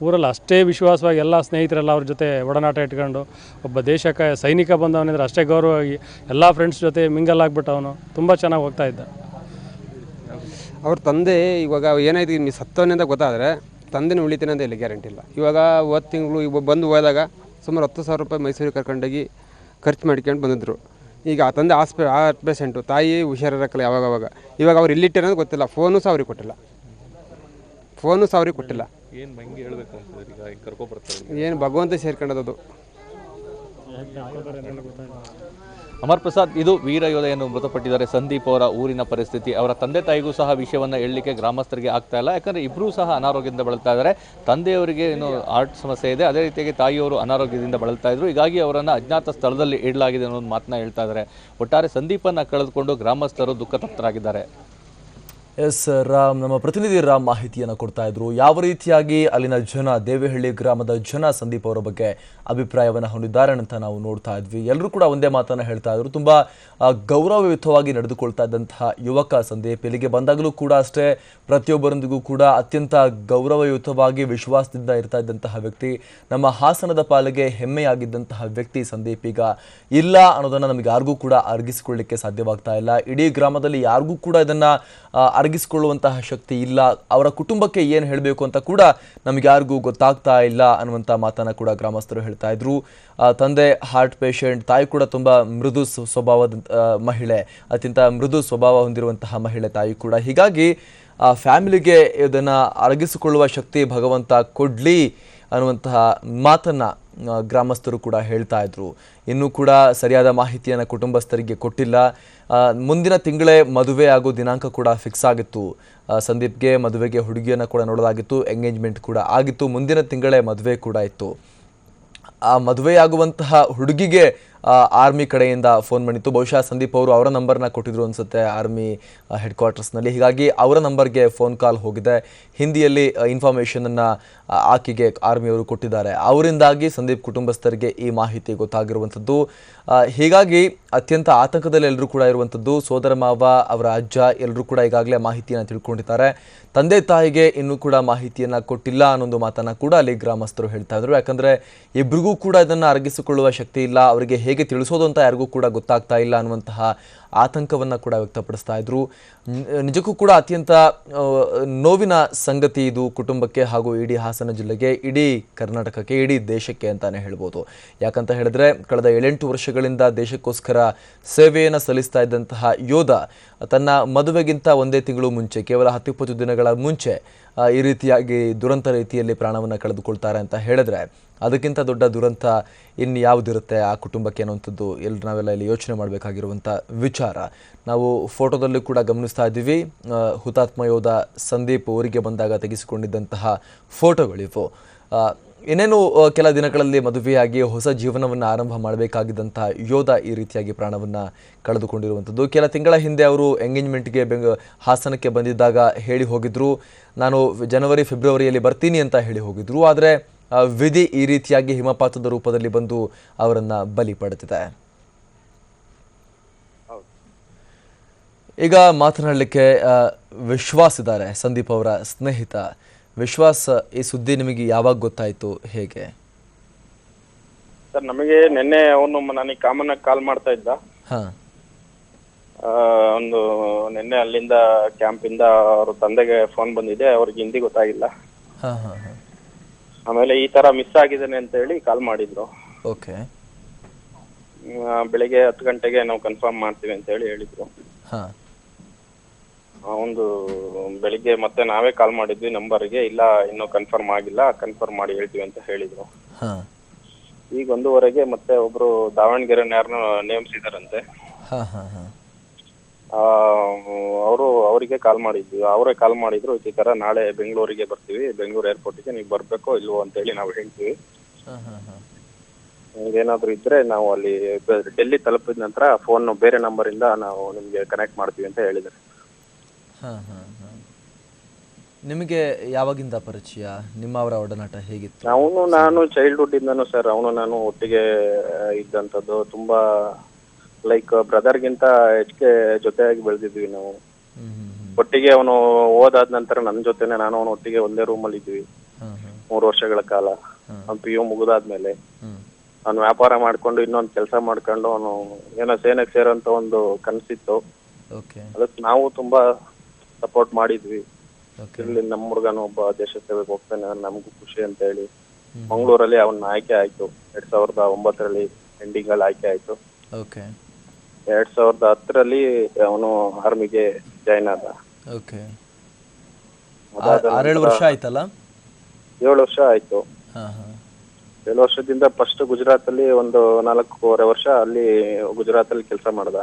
ಊರಲ್ಲಿ ಅಷ್ಟೇ ವಿಶ್ವಾಸವಾಗಿ ಎಲ್ಲ ಸ್ನೇಹಿತರೆಲ್ಲ ಅವ್ರ ಜೊತೆ ಒಡನಾಟ ಇಟ್ಕೊಂಡು ಒಬ್ಬ ದೇಶಕ್ಕೆ ಸೈನಿಕ ಬಂದವನಿದ್ರೆ ಅಷ್ಟೇ ಗೌರವವಾಗಿ ಎಲ್ಲ ಫ್ರೆಂಡ್ಸ್ ಜೊತೆ ಮಿಂಗಲ್ ಆಗ್ಬಿಟ್ಟು ಅವನು. ತುಂಬ ಚೆನ್ನಾಗಿ ಹೋಗ್ತಾ ಇದ್ದ. ಅವ್ರ ತಂದೆ ಇವಾಗ ಏನಾಯ್ತು ಸತ್ತವನಿಂದ ಗೊತ್ತಾದ್ರೆ ಅಂತ ಗೊತ್ತಾದರೆ ತಂದೆನೇ ಉಳಿತೇನೆ ಅಂತ ಇಲ್ಲಿ ಗ್ಯಾರಂಟಿ ಇಲ್ಲ. ಇವಾಗ ಹೋದ ತಿಂಗಳು ಇವಾಗ ಬಂದು ಹೋದಾಗ ಸುಮಾರು ಹತ್ತು ಸಾವಿರ ರೂಪಾಯಿ ಮೈಸೂರಿಗೆ ಕರ್ಕೊಂಡೋಗಿ ಖರ್ಚು ಮಾಡ್ಕೊಂಡು ಬಂದಿದ್ರು. ಈಗ ಆ ತಂದೆ ಆಸ್ಪೆ ಆ ಪೇಷೆಂಟು ತಾಯಿ ಹುಷಾರಿರಕ್ಕಲ್ಲ ಯಾವಾಗ ಅವಾಗ ಇವಾಗ ಅವ್ರು ಇಲ್ಲಿಟ್ಟೆ ಅಂತ ಗೊತ್ತಿಲ್ಲ. ಫೋನು ಸಹ ಅವ್ರಿಗೆ ಕೊಟ್ಟಿಲ್ಲ. ಫೋನು ಸಹ ಅವ್ರಿಗೆ ಕೊಟ್ಟಿಲ್ಲ. ಏನು ಹೆಂಗೆ ಹೇಳಬೇಕು ಈಗ ಕರ್ಕೊಬರ್ತಾರೆ ಏನು ಭಗವಂತ ಸೇರ್ಕೊಂಡದ್ದು ಅಮರ್ ಪ್ರಸಾದ್, ಇದು ವೀರ ಯೋಧ ಏನು ಮೃತಪಟ್ಟಿದ್ದಾರೆ. ಸಂದೀಪ್ ಅವರ ಊರಿನ ಪರಿಸ್ಥಿತಿ, ಅವರ ತಂದೆ ತಾಯಿಗೂ ಸಹ ವಿಷಯವನ್ನು ಹೇಳಲಿಕ್ಕೆ ಗ್ರಾಮಸ್ಥರಿಗೆ ಆಗ್ತಾ ಇಲ್ಲ. ಯಾಕಂದ್ರೆ ಇಬ್ಬರೂ ಸಹ ಅನಾರೋಗ್ಯದಿಂದ ಬಳಲ್ತಾ ಇದ್ದಾರೆ. ತಂದೆಯವರಿಗೆ ಏನು ಆರ್ಟ್ ಸಮಸ್ಯೆ ಇದೆ. ಅದೇ ರೀತಿಯಾಗಿ ತಾಯಿಯವರು ಅನಾರೋಗ್ಯದಿಂದ ಬಳಲ್ತಾ ಇದ್ರು. ಹೀಗಾಗಿ ಅವರನ್ನು ಅಜ್ಞಾತ ಸ್ಥಳದಲ್ಲಿ ಇಡಲಾಗಿದೆ ಅನ್ನೋ ಒಂದು ಮಾತನ್ನ ಹೇಳ್ತಾ ಇದ್ದಾರೆ. ಒಟ್ಟಾರೆ ಸಂದೀಪನ್ನು ಕಳೆದುಕೊಂಡು ಗ್ರಾಮಸ್ಥರು ದುಃಖತಪ್ತರಾಗಿದ್ದಾರೆ. ಎಸ್, ರಾಮ್, ನಮ್ಮ ಪ್ರತಿನಿಧಿ ರಾಮ್ ಮಾಹಿತಿಯನ್ನು ಕೊಡ್ತಾ ಇದ್ರು. ಯಾವ ರೀತಿಯಾಗಿ ಅಲ್ಲಿನ ಜನ, ದೇವೇಹಳ್ಳಿ ಗ್ರಾಮದ ಜನ ಸಂದೀಪ್ ಅವರ ಬಗ್ಗೆ ಅಭಿಪ್ರಾಯವನ್ನು ಹೊಂದಿದ್ದಾರೆ ಅಂತ ನಾವು ನೋಡ್ತಾ ಇದ್ವಿ. ಎಲ್ಲರೂ ಕೂಡ ಒಂದೇ ಮಾತನ್ನು ಹೇಳ್ತಾ ಇದ್ರು. ತುಂಬಾ ಗೌರವಯುತವಾಗಿ ನಡೆದುಕೊಳ್ತಾ ಇದ್ದಂತಹ ಯುವಕ ಸಂದೀಪ್ ಇಲ್ಲಿಗೆ ಬಂದಾಗಲೂ ಕೂಡ ಅಷ್ಟೇ, ಪ್ರತಿಯೊಬ್ಬರೊಂದಿಗೂ ಕೂಡ ಅತ್ಯಂತ ಗೌರವಯುತವಾಗಿ ವಿಶ್ವಾಸದಿಂದ ಇರ್ತಾ ಇದ್ದಂತಹ ವ್ಯಕ್ತಿ, ನಮ್ಮ ಹಾಸನದ ಪಾಲಿಗೆ ಹೆಮ್ಮೆಯಾಗಿದ್ದಂತಹ ವ್ಯಕ್ತಿ ಸಂದೀಪ್ ಈಗ ಇಲ್ಲ ಅನ್ನೋದನ್ನ ನಮಗೆ ಯಾರಿಗೂ ಕೂಡ ಅರ್ಗಿಸಿಕೊಳ್ಳಲಿಕ್ಕೆ ಸಾಧ್ಯವಾಗ್ತಾ ಇಲ್ಲ. ಇಡೀ ಗ್ರಾಮದಲ್ಲಿ ಯಾರಿಗೂ ಕೂಡ ಇದನ್ನು ಅರ್ಗಿಸಿಕೊಳ್ಳುವಂತಹ ಶಕ್ತಿ ಇಲ್ಲ. ಅವರ ಕುಟುಂಬಕ್ಕೆ ಏನು ಹೇಳಬೇಕು ಅಂತ ಕೂಡ ನಮಗೆ ಯಾರಿಗೂ ಗೊತ್ತಾಗ್ತಾ ಇಲ್ಲ ಅನ್ನುವಂಥ ಮಾತನ್ನ ಕೂಡ ಗ್ರಾಮಸ್ಥರು ಹೇಳ್ತಾ ಇದ್ರು. ತಂದೆ ಹಾರ್ಟ್ ಪೇಷಂಟ್ ತಾಯಿ ಕೂಡ ತುಂಬ ಮೃದು ಸ್ವ- ಸ್ವಭಾವದ ಮಹಿಳೆ. ಅತ್ಯಂತ ಮೃದು ಸ್ವಭಾವ ಹೊಂದಿರುವಂತಹ ಮಹಿಳೆ, ತಾಯಿ ಕೂಡ. ಹೀಗಾಗಿ, ಆ, ಫ್ಯಾಮಿಲಿಗೆ ಇದನ್ನ ಅರಗಿಸಿಕೊಳ್ಳುವ ಶಕ್ತಿ ಭಗವಂತ ಕೊಡ್ಲಿ ಅನ್ನುವಂತಹ ಮಾತನ್ನ ಗ್ರಾಮಸ್ಥರು ಕೂಡ ಹೇಳ್ತಾ ಇದ್ರು. ಇನ್ನೂ ಕೂಡ ಸರಿಯಾದ ಮಾಹಿತಿಯನ್ನು ಕುಟುಂಬಸ್ಥರಿಗೆ ಕೊಟ್ಟಿಲ್ಲ. ಮುಂದಿನ ತಿಂಗಳೇ ಮದುವೆ ಆಗೋ ದಿನಾಂಕ ಕೂಡ ಫಿಕ್ಸ್ ಆಗಿತ್ತು. ಸಂದೀಪ್ಗೆ ಮದುವೆಗೆ ಹುಡುಗಿಯನ್ನು ಕೂಡ ನೋಡಲಾಗಿತ್ತು. ಎಂಗೇಜ್ಮೆಂಟ್ ಕೂಡ ಆಗಿತ್ತು. ಮುಂದಿನ ತಿಂಗಳೇ ಮದುವೆ ಕೂಡ ಇತ್ತು. ಆ ಮದುವೆಯಾಗುವಂತಹ ಹುಡುಗಿಗೆ ಆರ್ಮಿ ಕಡೆಯಿಂದ ಫೋನ್ ಮಾಡಿತ್ತು. ಬಹುಶಃ ಸಂದೀಪ್ ಅವರು ಅವರ ನಂಬರ್ನ ಕೊಟ್ಟಿದ್ರು ಅನ್ಸುತ್ತೆ, ಆರ್ಮಿ ಹೆಡ್ ಕ್ವಾರ್ಟರ್ಸ್ನಲ್ಲಿ ಹೀಗಾಗಿ ಅವರ ನಂಬರ್ಗೆ ಫೋನ್ ಕಾಲ್ ಹೋಗಿದೆ. ಹಿಂದಿಯಲ್ಲಿ ಇನ್ಫಾರ್ಮೇಷನನ್ನು ಆಕೆಗೆ ಆರ್ಮಿಯವರು ಕೊಟ್ಟಿದ್ದಾರೆ. ಅವರಿಂದಾಗಿ ಸಂದೀಪ್ ಕುಟುಂಬಸ್ಥರಿಗೆ ಈ ಮಾಹಿತಿ ಗೊತ್ತಾಗಿರುವಂಥದ್ದು. ಹೀಗಾಗಿ ಅತ್ಯಂತ ಆತಂಕದಲ್ಲಿ ಎಲ್ಲರೂ ಕೂಡ ಇರುವಂಥದ್ದು. ಸೋದರ ಮಾವ, ಅವರ ಅಜ್ಜ ಎಲ್ಲರೂ ಕೂಡ ಈಗಾಗಲೇ ಮಾಹಿತಿಯನ್ನು ತಿಳ್ಕೊಂಡಿದ್ದಾರೆ. ತಂದೆ ತಾಯಿಗೆ ಇನ್ನೂ ಕೂಡ ಮಾಹಿತಿಯನ್ನು ಕೊಟ್ಟಿಲ್ಲ ಅನ್ನೊಂದು ಮಾತನ್ನು ಕೂಡ ಅಲ್ಲಿ ಗ್ರಾಮಸ್ಥರು ಹೇಳ್ತಾ ಇದ್ರು. ಯಾಕಂದರೆ ಇಬ್ಬರಿಗೂ ಕೂಡ ಇದನ್ನು ಅರಗಿಸಿಕೊಳ್ಳುವ ಶಕ್ತಿ ಇಲ್ಲ, ಅವರಿಗೆ ಹೇಗೆ ತಿಳಿಸೋದು ಅಂತ ಯಾರಿಗೂ ಕೂಡ ಗೊತ್ತಾಗ್ತಾ ಇಲ್ಲ ಅನ್ನುವಂತಹ ಆತಂಕವನ್ನು ಕೂಡ ವ್ಯಕ್ತಪಡಿಸ್ತಾ ಇದ್ರು. ನಿಜಕ್ಕೂ ಕೂಡ ಅತ್ಯಂತ ನೋವಿನ ಸಂಗತಿ ಇದು ಕುಟುಂಬಕ್ಕೆ ಹಾಗೂ ಇಡೀ ಹಾಸನ ಜಿಲ್ಲೆಗೆ, ಇಡೀ ಕರ್ನಾಟಕಕ್ಕೆ, ಇಡೀ ದೇಶಕ್ಕೆ ಅಂತಾನೆ ಹೇಳ್ಬೋದು. ಯಾಕಂತ ಹೇಳಿದ್ರೆ, ಕಳೆದ ಏಳೆಂಟು ವರ್ಷಗಳಿಂದ ದೇಶಕ್ಕೋಸ್ಕರ ಸೇವೆಯನ್ನು ಸಲ್ಲಿಸ್ತಾ ಇದ್ದಂತಹ ಯೋಧ ತನ್ನ ಮದುವೆಗಿಂತ ಒಂದೇ ತಿಂಗಳು ಮುಂಚೆ, ಕೇವಲ ಹತ್ತಿಪ್ಪತ್ತು ದಿನಗಳ ಮುಂಚೆ ಈ ರೀತಿಯಾಗಿ ದುರಂತ ರೀತಿಯಲ್ಲಿ ಪ್ರಾಣವನ್ನು ಕಳೆದುಕೊಳ್ತಾರೆ ಅಂತ ಹೇಳಿದ್ರೆ ಅದಕ್ಕಿಂತ ದೊಡ್ಡ ದುರಂತ ಇನ್ನು ಯಾವುದಿರುತ್ತೆ ಆ ಕುಟುಂಬಕ್ಕೆ ಅನ್ನುವಂಥದ್ದು ಎಲ್ಲಿ ನಾವೆಲ್ಲ ಇಲ್ಲಿ ಯೋಚನೆ ಮಾಡಬೇಕಾಗಿರುವಂಥ ವಿಚಾರ. ನಾವು ಫೋಟೋದಲ್ಲಿ ಕೂಡ ಗಮನಿಸ್ತಾ ಇದ್ದೀವಿ. ಹುತಾತ್ಮ ಯೋಧ ಸಂದೀಪ್ ಊರಿಗೆ ಬಂದಾಗ ತೆಗೆಸಿಕೊಂಡಿದ್ದಂತಹ ಫೋಟೋಗಳಿವು. ಇನ್ನೇನು ಕೆಲ ದಿನಗಳಲ್ಲಿ ಮದುವೆಯಾಗಿ ಹೊಸ ಜೀವನವನ್ನು ಆರಂಭ ಮಾಡಬೇಕಾಗಿದ್ದಂಥ ಯೋಧ ಈ ರೀತಿಯಾಗಿ ಪ್ರಾಣವನ್ನು ಕಳೆದುಕೊಂಡಿರುವಂಥದ್ದು. ಕೆಲ ತಿಂಗಳ ಹಿಂದೆ ಅವರು ಎಂಗೇಜ್ಮೆಂಟ್ಗೆ ಬೆಂಗ ಹಾಸನಕ್ಕೆ ಬಂದಿದ್ದಾಗ ಹೇಳಿ ಹೋಗಿದ್ರು. ನಾನು ಜನವರಿ ಫೆಬ್ರವರಿಯಲ್ಲಿ ಬರ್ತೀನಿ ಅಂತ ಹೇಳಿ ಹೋಗಿದ್ರು. ಆದರೆ ವಿಧಿ ಈ ರೀತಿಯಾಗಿ ಹಿಮಪಾತದ ರೂಪದಲ್ಲಿ ಬಂದು ಅವರನ್ನು ಬಲಿ ಪಡೆದಿದೆ. ಈಗ ಮಾತನಾಡಲಿಕ್ಕೆ ವಿಶ್ವಾಸ ವಿಶ್ವಾಸ್ ಇದ್ದಾರೆ ಸಂದೀಪ್ ಅವರ ಸ್ನೇಹಿತ. ವಿಶ್ವಾಸ್ ಈ ಸುದ್ದಿ ನಿಮಗೆ ಯಾವಾಗ ಗೊತ್ತಾಯಿತು ಹೇಗೆ? ಸರ್ ನಮಗೆ ನಿನ್ನೆ ಅವನು ನನಗೆ ಕಾಮನ್ ಆಗಿ ಕಾಲ್ ಮಾಡ್ತಾ ಇದ್ದ. ಹಾಂ. ಆ, ಒಂದು ನಿನ್ನೆ ಅಲ್ಲಿಂದ ಕ್ಯಾಂಪ್ ಇಂದ ಅವ್ರ ತಂದೆಗೆ ಫೋನ್ ಬಂದಿದೆ ಅವ್ರಿಗೆ ಹಿಂದಿ ಗೊತ್ತಾಗಿಲ್ಲ. ಹಾಂ ಹಾಂ ಹಾಂ. ಆಮೇಲೆ ಈ ತರ ಮಿಸ್ ಆಗಿದ್ದಾನೆ ಅಂತ ಹೇಳಿ ಕಾಲ್ ಮಾಡಿದ್ರು. ಓಕೆ. ಆ, ಬೆಳಿಗ್ಗೆ ಹತ್ತು ಗಂಟೆಗೆ ನಾವು ಕನ್ಫರ್ಮ್ ಮಾಡ್ತೀವಿ ಅಂತ ಹೇಳಿ ಹೇಳಿದ್ರು. ಹಾಂ. ಒಂದು ಬೆಳಿಗ್ಗೆ ಮತ್ತೆ ನಾವೇ ಕಾಲ್ ಮಾಡಿದ್ವಿ ನಂಬರ್ಗೆ ಇಲ್ಲ ಇನ್ನೂ ಕನ್ಫರ್ಮ್ ಆಗಿಲ್ಲ ಕನ್ಫರ್ಮ್ ಮಾಡಿ ಹೇಳ್ತೀವಿ ಅಂತ ಹೇಳಿದ್ರು. ಹಾಂ. ಈಗ ಒಂದೂವರೆಗೆ ಮತ್ತೆ ಒಬ್ರು ದಾವಣಗೆರೆ ಯಾರನ್ನ ನೇಮಿಸಿದಾರಂತೆ. ಹಾಂ ಹಾಂ ಹಾಂ. ಅವರು ಅವರಿಗೆ ಕಾಲ್ ಮಾಡಿದ್ವಿ. ಅವರೇ ಕಾಲ್ ಮಾಡಿದ್ರು ಈ ತರ ನಾಳೆ ಬೆಂಗಳೂರಿಗೆ ಬರ್ತೀವಿ ಬೆಂಗಳೂರು ಏರ್ಪೋರ್ಟಿಗೆ ನೀವು ಬರ್ಬೇಕೋ ಇಲ್ವೋ ಅಂತ ಹೇಳಿ ನಾವು ಹೇಳ್ತೀವಿ. ಹಾಂ ಹಾಂ ಹಾಂ. ಏನಾದ್ರು ಇದ್ರೆ ನಾವು ಅಲ್ಲಿ ಬ- ಡೆಲ್ಲಿ ತಲುಪಿದ ನಂತರ ಫೋನ್ ಬೇರೆ ನಂಬರ್ ಇಂದ ನಾವು ನಿಮ್ಗೆ ಕನೆಕ್ಟ್ ಮಾಡ್ತೀವಿ ಅಂತ ಹೇಳಿದ್ರು ಹಾಂ ಹಾಂ ಹಾಂ. ನಿಮಗೆ ಯಾವಾಗಿಂದ ಪರಿಚಯ? ನಿಮ್ಮ ಅವರ ಒಡನಾಟ ಹೇಗಿತ್ತು? ಅವನು ನಾನು ಚೈಲ್ಡ್ಹುಡ್ ಇಂದನು ಸರ್ ಅವನು ನಾನು ಒಟ್ಟಿಗೆ ಇದ್ದಂತದ್ದು ಇದ್ದಂಥದ್ದು ತುಂಬಾ ಲೈಕ್ ಬ್ರದರ್ಗಿಂತ ಹೆಚ್ಚಿಗೆ ಜೊತೆಯಾಗಿ ಬೆಳೆದಿದ್ವಿ ನಾವು. ಒಟ್ಟಿಗೆ ಅವನು ಓದಾದ ನಂತರ ನನ್ನ ಜೊತೆನೆ ನಾನು ಅವನು ಒಟ್ಟಿಗೆ ಒಂದೇ ರೂಮಲ್ಲಿ ಇದ್ವಿ. ಹಾಂ ಹಾಂ. ಮೂರು ವರ್ಷಗಳ ಕಾಲ. ಅವ್ನು ಪಿ ಯು ಮುಗಿದಾದ್ಮೇಲೆ. ಅವ್ನು ವ್ಯಾಪಾರ ಮಾಡ್ಕೊಂಡು ಇನ್ನೊಂದು ಕೆಲಸ ಮಾಡ್ಕೊಂಡು ಅವನು ಏನೋ ಸೇನೆಗೆ ಸೇರೋಂತ ಒಂದು ಕನಸಿತ್ತು. ಓಕೆ. ಅದಕ್ಕೆ ನಾವು ತುಂಬಾ ಸಪೋರ್ಟ್ ಮಾಡಿದ್ವಿ. ಇಲ್ಲಿ ನಮ್ಮ ಹುಡುಗನ ಒಬ್ಬ ದೇಶ ಸೇವೆಗೆ ಹೋಗ್ತಾನೆ ನಮಗೂ ಖುಷಿ ಅಂತ ಹೇಳಿ ಮಂಗಳೂರಲ್ಲಿ ಅವನ ಆಯ್ಕೆ ಆಯ್ತು. ಎರಡ್ ಸಾವಿರದ ಒಂಬತ್ತರಲ್ಲಿ ಎಂಡಿಂಗ್ ಅಲ್ಲಿ ಆಯ್ಕೆ ಆಯ್ತು. ಎರಡ್ ಸಾವಿರದ ಹತ್ತರಲ್ಲಿ ಅವನು ಆರ್ಮಿಗೆ ಜಾಯ್ನ್ ಆದ. ಆರೇಳು ವರ್ಷ ಆಯ್ತಲ್ಲ? ಏಳು ವರ್ಷ ಆಯ್ತು. ಏಳು ವರ್ಷದಿಂದ ಫಸ್ಟ್ ಗುಜರಾತ್ ಅಲ್ಲಿ ಒಂದು ನಾಲ್ಕೂವರೆ ವರ್ಷ ಅಲ್ಲಿ ಗುಜರಾತ್ ಅಲ್ಲಿ ಕೆಲಸ ಮಾಡ್ದ.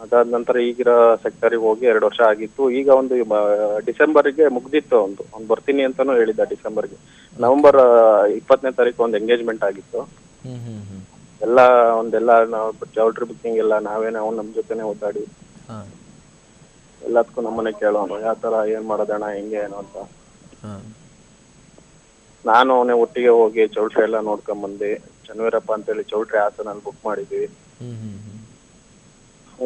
ಅದಾದ ನಂತರ ಈಗಿರೋ ಸೆಕ್ಟರಿಗೆ ಹೋಗಿ ಎರಡು ವರ್ಷ ಆಗಿತ್ತು. ಈಗ ಒಂದು ಡಿಸೆಂಬರ್ಗೆ ಮುಗ್ದಿತ್ತು ಒಂದು. ಅವ್ನು ಬರ್ತೀನಿ ಅಂತಾನು ಹೇಳಿದ್ದ ಡಿಸೆಂಬರ್ಗೆ. ನವೆಂಬರ್ ಇಪ್ಪತ್ತನೇ ತಾರೀಕು ಒಂದು ಎಂಗೇಜ್ಮೆಂಟ್ ಆಗಿತ್ತು. ಹ್ಞೂ ಹ್ಞೂ ಎಲ್ಲ ಒಂದೆಲ್ಲ ನಾವು ಚೌಲ್ಟ್ರಿ ಬುಕ್ಕಿಂಗ್ ಎಲ್ಲ ನಾವೇನೆ ಅವ್ನು ನಮ್ಮ ಜೊತೆನೆ ಓದಾಡಿ ಹಾಂ. ಎಲ್ಲದಕ್ಕೂ ನಮ್ಮನೆ ಕೇಳೋನು. ಯಾವ ತರ ಏನ್ ಮಾಡೋದಣ್ಣ ಹೆಂಗೆ ಏನು ಅಂತ. ಹಾಂ. ನಾನು ಅವನೇ ಒಟ್ಟಿಗೆ ಹೋಗಿ ಚೌಲ್ಟ್ರಿ ಎಲ್ಲ ನೋಡ್ಕೊಂಡ್ ಬಂದೆ ಚನ್ನವೀರಪ್ಪ ಅಂತೇಳಿ ಚೌಲ್ಟ್ರಿ ಹಾಸನಲ್ಲಿ ಬುಕ್ ಮಾಡಿದ್ವಿ.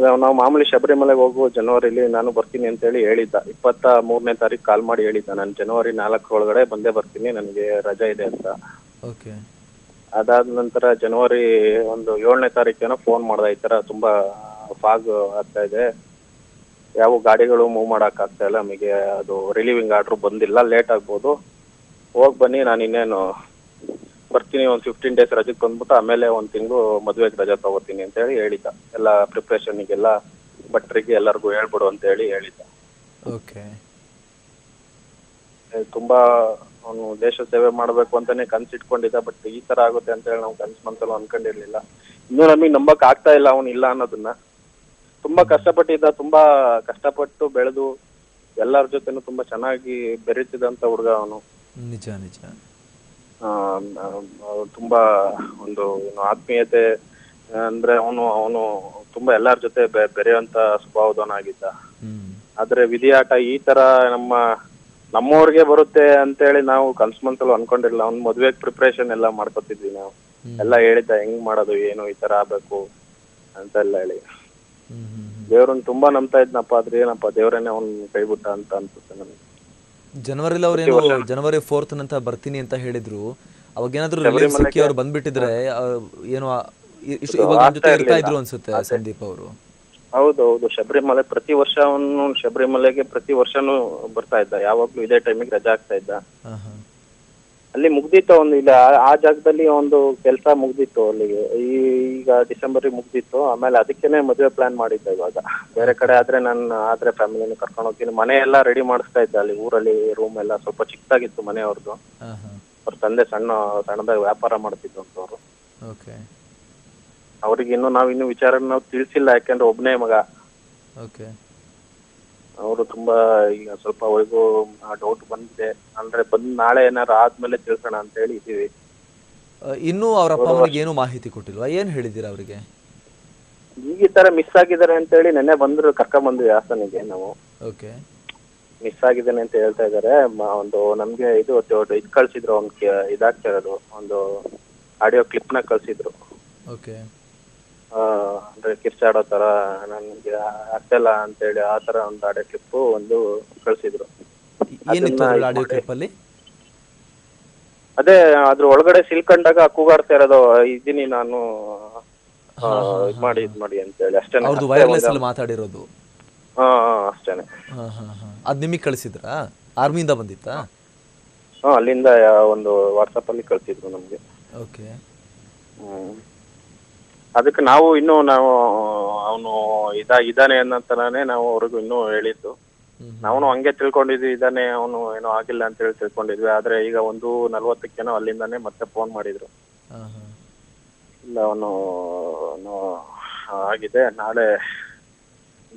ನಾವು ಮಾಮೂಲಿ ಶಬರಿಮಲೆಗೆ ಹೋಗುವ ಜನವರಿಲಿ ನಾನು ಬರ್ತೀನಿ ಅಂತ ಹೇಳಿ ಹೇಳಿದ್ದ. ಇಪ್ಪತ್ತ ಮೂರನೇ ತಾರೀಕು ಕಾಲ್ ಮಾಡಿ ಹೇಳಿದ್ದ. ನಾನು ಜನವರಿ ನಾಲ್ಕರ ಒಳಗಡೆ ಬಂದೇ ಬರ್ತೀನಿ. ನನಗೆ ರಜೆ ಇದೆ ಅಂತ. ಓಕೆ. ಅದಾದ ನಂತರ ಜನವರಿ ಒಂದು ಏಳನೇ ತಾರೀಕೇನೋ ಫೋನ್ ಮಾಡ್ದ. ಈ ತರ ತುಂಬಾ ಫಾಗ್ ಆಗ್ತಾ ಇದೆ. ಯಾವ ಗಾಡಿಗಳು ಮೂವ್ ಮಾಡಕ್ ಆಗ್ತಾ ಇಲ್ಲ. ನಮಗೆ ಅದು ರಿಲೀವಿಂಗ್ ಆರ್ಡರ್ ಬಂದಿಲ್ಲ. ಲೇಟ್ ಆಗ್ಬೋದು. ಹೋಗ್ ಬನ್ನಿ. ನಾನು ಇನ್ನೇನು ಬರ್ತೀನಿ ಒಂದು ಫಿಫ್ಟೀನ್ ಡೇಸ್ ರಜೆ ಬಂದ್ಬಿಟ್ಟು ಆಮೇಲೆ ಒಂದು ತಿಂಗಳು ಮದುವೆಗೆ ರಜೆ ತಗೋತೀನಿ ಅಂತ ಹೇಳಿ ಹೇಳಿದ್ದ. ಎಲ್ಲ ಪ್ರಿಪ್ರೇಷನ್ಗೆಲ್ಲ ಭಟ್ರಿಗೆ ಎಲ್ಲರಿಗೂ ಹೇಳ್ಬಿಡು ಅಂತ ಹೇಳಿ ಹೇಳಿದ್ದ. ಓಕೆ ತುಂಬಾ ಅವನು ದೇಶ ಸೇವೆ ಮಾಡ್ಬೇಕು ಅಂತಾನೆ ಕನ್ಸಿಟ್ಕೊಂಡಿದ್ದ ಬಟ್ ಈ ತರ ಆಗುತ್ತೆ ಅಂತ ಹೇಳಿ ನಾವು ಕನ್ಸ್ ಮನ್ಸಲ್ಲೂ ಅನ್ಕೊಂಡಿರ್ಲಿಲ್ಲ. ಇನ್ನೂ ನಮಗೆ ನಂಬಕ್ ಆಗ್ತಾ ಇಲ್ಲ ಅವನು ಇಲ್ಲ ಅನ್ನೋದನ್ನ. ತುಂಬಾ ಕಷ್ಟಪಟ್ಟಿದ್ದ ತುಂಬಾ ಕಷ್ಟಪಟ್ಟು ಬೆಳೆದು ಎಲ್ಲರ ಜೊತೆನೂ ತುಂಬಾ ಚೆನ್ನಾಗಿ ಬೆರೀತಿದಂತ ಹುಡುಗ ಅವನು. ನಿಜ ನಿಜ. ತುಂಬಾ ಒಂದು ಏನು ಆತ್ಮೀಯತೆ ಅಂದ್ರೆ ಅವನು ಅವನು ತುಂಬಾ ಎಲ್ಲರ ಜೊತೆ ಬೆರೆಯುವಂತ ಸ್ವಭಾವದವನಾಗಿದ್ದ ಆದ್ರೆ ವಿಧಿಯಾಟ ಈ ತರ ನಮ್ಮ ನಮ್ಮವ್ರಿಗೆ ಬರುತ್ತೆ ಅಂತೇಳಿ ನಾವು ಕನ್ಸ್ ಮನ್ಸಲ್ಲೂ ಅನ್ಕೊಂಡಿರ್ಲಿಲ್ಲ. ಅವ್ನ ಮದ್ವೆಗ್ ಪ್ರಿಪರೇಷನ್ ಎಲ್ಲ ಮಾಡ್ಕೊತಿದ್ವಿ ನಾವು. ಎಲ್ಲ ಹೇಳಿದ್ದ ಹೆಂಗ್ ಮಾಡೋದು ಏನು ಈ ತರ ಆಗ್ಬೇಕು? ಅಂತೆಲ್ಲ ಹೇಳಿ. ಹ್ಞೂ ಹ್ಞೂ ದೇವ್ರನ್ನ ತುಂಬಾ ನಂಬ್ತಾ ಇದ್ನಪ್ಪ ಆದ್ರೆ ಏನಪ್ಪ ದೇವ್ರನ್ನೇ ಅವ್ನ್ ಕೈಬಿಟ್ಟ ಅಂತ ಅನ್ಸುತ್ತೆ ನನಗೆ ಜನವರಿಲಿ ಅವ್ರೇನು ಜನವರಿ ಫೋರ್ತ್ ನಂತ ಬರ್ತೀನಿ ಅಂತ ಹೇಳಿದ್ರು. ಅವಾಗ ಏನಾದ್ರು ರಿಲೀಫ್ ಸಿಕ್ಕಿ ಅವ್ರು ಬಂದ್ಬಿಟ್ಟಿದ್ರೆ ಏನು ಇವಾಗ ನಿಮ್ ಜೊತೆ ಇರ್ತಾ. ಇದ್ರು ಅನ್ಸುತ್ತೆ ಸಂದೀಪ್ ಅವರು. ಹೌದು ಹೌದು ಶಬರಿಮಲೆ ಪ್ರತಿ ವರ್ಷ ಅವನು ಶಬರಿಮಲೆಗೆ ಪ್ರತಿ ವರ್ಷನೂ ಬರ್ತಾ ಇದ್ದ. ಯಾವಾಗ್ಲೂ ಇದೇ ಟೈಮಿಗೆ ರಜಾ ಆಗ್ತಾ ಇದ್ದ. ಅಲ್ಲಿ ಮುಗ್ದಿತ್ತು ಒಂದು ಇಲ್ಲ ಆ- ಜಾಗದಲ್ಲಿ ಒಂದು ಕೆಲಸ ಮುಗ್ದಿತ್ತು ಅಲ್ಲಿಗೆ. ಈ- ಈಗ ಡಿಸೆಂಬರ್ ಮುಗ್ದಿತ್ತು. ಆಮೇಲೆ ಅದಕ್ಕೇನೆ ಮದುವೆ ಪ್ಲಾನ್ ಮಾಡಿದ್ದೆ ಇವಾಗ. ಬೇರೆ ಕಡೆ ಆದ್ರೆ ನಾನು ಆದ್ರೆ ಫ್ಯಾಮಿಲಿನ ಕರ್ಕೊಂಡು ಹೋಗ್ತೀನಿ ಮನೆ ಎಲ್ಲ ರೆಡಿ ಮಾಡಿಸ್ತಾ ಇದ್ದೆ. ಅಲ್ಲಿ ಊರಲ್ಲಿ ರೂಮ್ ಎಲ್ಲ ಸ್ವಲ್ಪ ಚಿಕ್ಕದಾಗಿತ್ತು ಮನೆಯವ್ರದ್ದು. ಅವ್ರ ತಂದೆ ಸಣ್ಣ ಸಣ್ಣದಾಗಿ ವ್ಯಾಪಾರ ಮಾಡ್ತಿದ್ರು ಅಂತ ಅವರು. ಅವ್ರಿಗೆ ಇನ್ನು ನಾವ್ ಇನ್ನು ವಿಚಾರ ನಾವು ತಿಳಿಸಿಲ್ಲ ಯಾಕಂದ್ರೆ ಒಬ್ನೇ ಮಗ. ಓಕೆ. ಅವರು ತುಂಬಾ ಈಗ ಸ್ವಲ್ಪ ಅವ್ರಿಗೂ ಡೌಟ್ ಬಂದಿದೆ. ಅಂದ್ರೆ ಬಂದ್ ನಾಳೆ ಏನಾರು ಆದ್ಮೇಲೆ ತಿಳ್ಸೋಣ ಅಂತ ಹೇಳಿ ಇದ್ದೀವಿ. ಇನ್ನೂ ಅವ್ರ ಅಪ್ಪ ಅಮ್ಮನಿಗೆ ಏನು ಮಾಹಿತಿ ಕೊಟ್ಟಿಲ್ವಾ? ಏನ್ ಹೇಳಿದಿರ ಅವರಿಗೆ? ಈಗ ಈ ತರ ಮಿಸ್ ಆಗಿದ್ದಾರೆ ಅಂತ ಹೇಳಿ ನೆನ್ನೆ ಬಂದ್ರು ಕರ್ಕೊಂಡ್ ಬಂದ್ವಿ ಹಾಸನಿಗೆ ನಾವು. ಓಕೆ. ಮಿಸ್ ಆಗಿದ್ದಾನೆ ಅಂತ ಹೇಳ್ತಾ ಇದಾರೆ ಒಂದು ನಮ್ಗೆ ಇದು ಇದು ಕಳ್ಸಿದ್ರು ಒಂದು ಇದಾಗ್ತಾ ಇರೋದು. ಒಂದು ಆಡಿಯೋ ಕ್ಲಿಪ್ನ ಕಳ್ಸಿದ್ರು. ಓಕೆ. ಆ, ಅಂದ್ರೆ ಕಿರ್ಚಾಡೋ ತರ ನನ್ಗೆ ಆಗ್ತಿಲ್ಲ ಅಂತ ಹೇಳಿ ಆ ತರ ಒಂದು ಆಡಿಯೋ ಕ್ಲಿಪ್ ಒಂದು ಕಳ್ಸಿದ್ರು. ಏನಿತ್ತು ಆಡಿಯೋ ಅದೇ ಅದ್ರ ಒಳಗಡೆ ಸಿಲ್ಕಂಡಾಗ ಕೂಗಾಡ್ತಾ ಇರೋದು ಇದ್ದೀನಿ ನಾನು ಇದ್ ಮಾಡಿ ಇದ್ ಮಾಡಿ ಅಂತ ಹೇಳಿ ಅಷ್ಟೇನೆ ಅವ್ರದ್ದು ಅಷ್ಟೇ ವೈರ್ಲೆಸ್ ಅಲ್ಲಿ ಮಾತಾಡಿರೋದು. ಹಾ ಹಾ ಅಷ್ಟೇನೆ. ಅದ್ ನಿಮಗೆ ಕಳಿಸಿದ್ರಾ? ಆರ್ಮಿಯಿಂದ ಬಂದಿತ್ತಾ? ಹಾ ಅಲ್ಲಿಂದ ಒಂದು ವಾಟ್ಸಪ್ ಅಲ್ಲಿ ಕಳ್ಸಿದ್ರು ನಮ್ಗೆ. ಓಕೆ. ಹ್ಮ್. ಅದಕ್ಕೆ ನಾವು ಇನ್ನೂ ನಾವು ಅವನು ಇದ ಇದಾನೆ ಅನ್ನೋತರನೇ ನಾವು ಅವ್ರಿಗೂ ಇನ್ನೂ ಹೇಳಿದ್ದು. ನಾವು ಹಂಗೆ ತಿಳ್ಕೊಂಡಿದ್ವಿ ಇದಾನೆ ಅವನು ಏನೋ ಆಗಿಲ್ಲ ಅಂತ ಹೇಳಿ ತಿಳ್ಕೊಂಡಿದ್ವಿ. ಆದ್ರೆ ಈಗ ಒಂದು ನಲ್ವತ್ತಕ್ಕೇನೋ ಅಲ್ಲಿಂದಾನೆ ಮತ್ತೆ ಫೋನ್ ಮಾಡಿದ್ರು. ಇಲ್ಲ ಅವನು ಆಗಿದೆ. ನಾಳೆ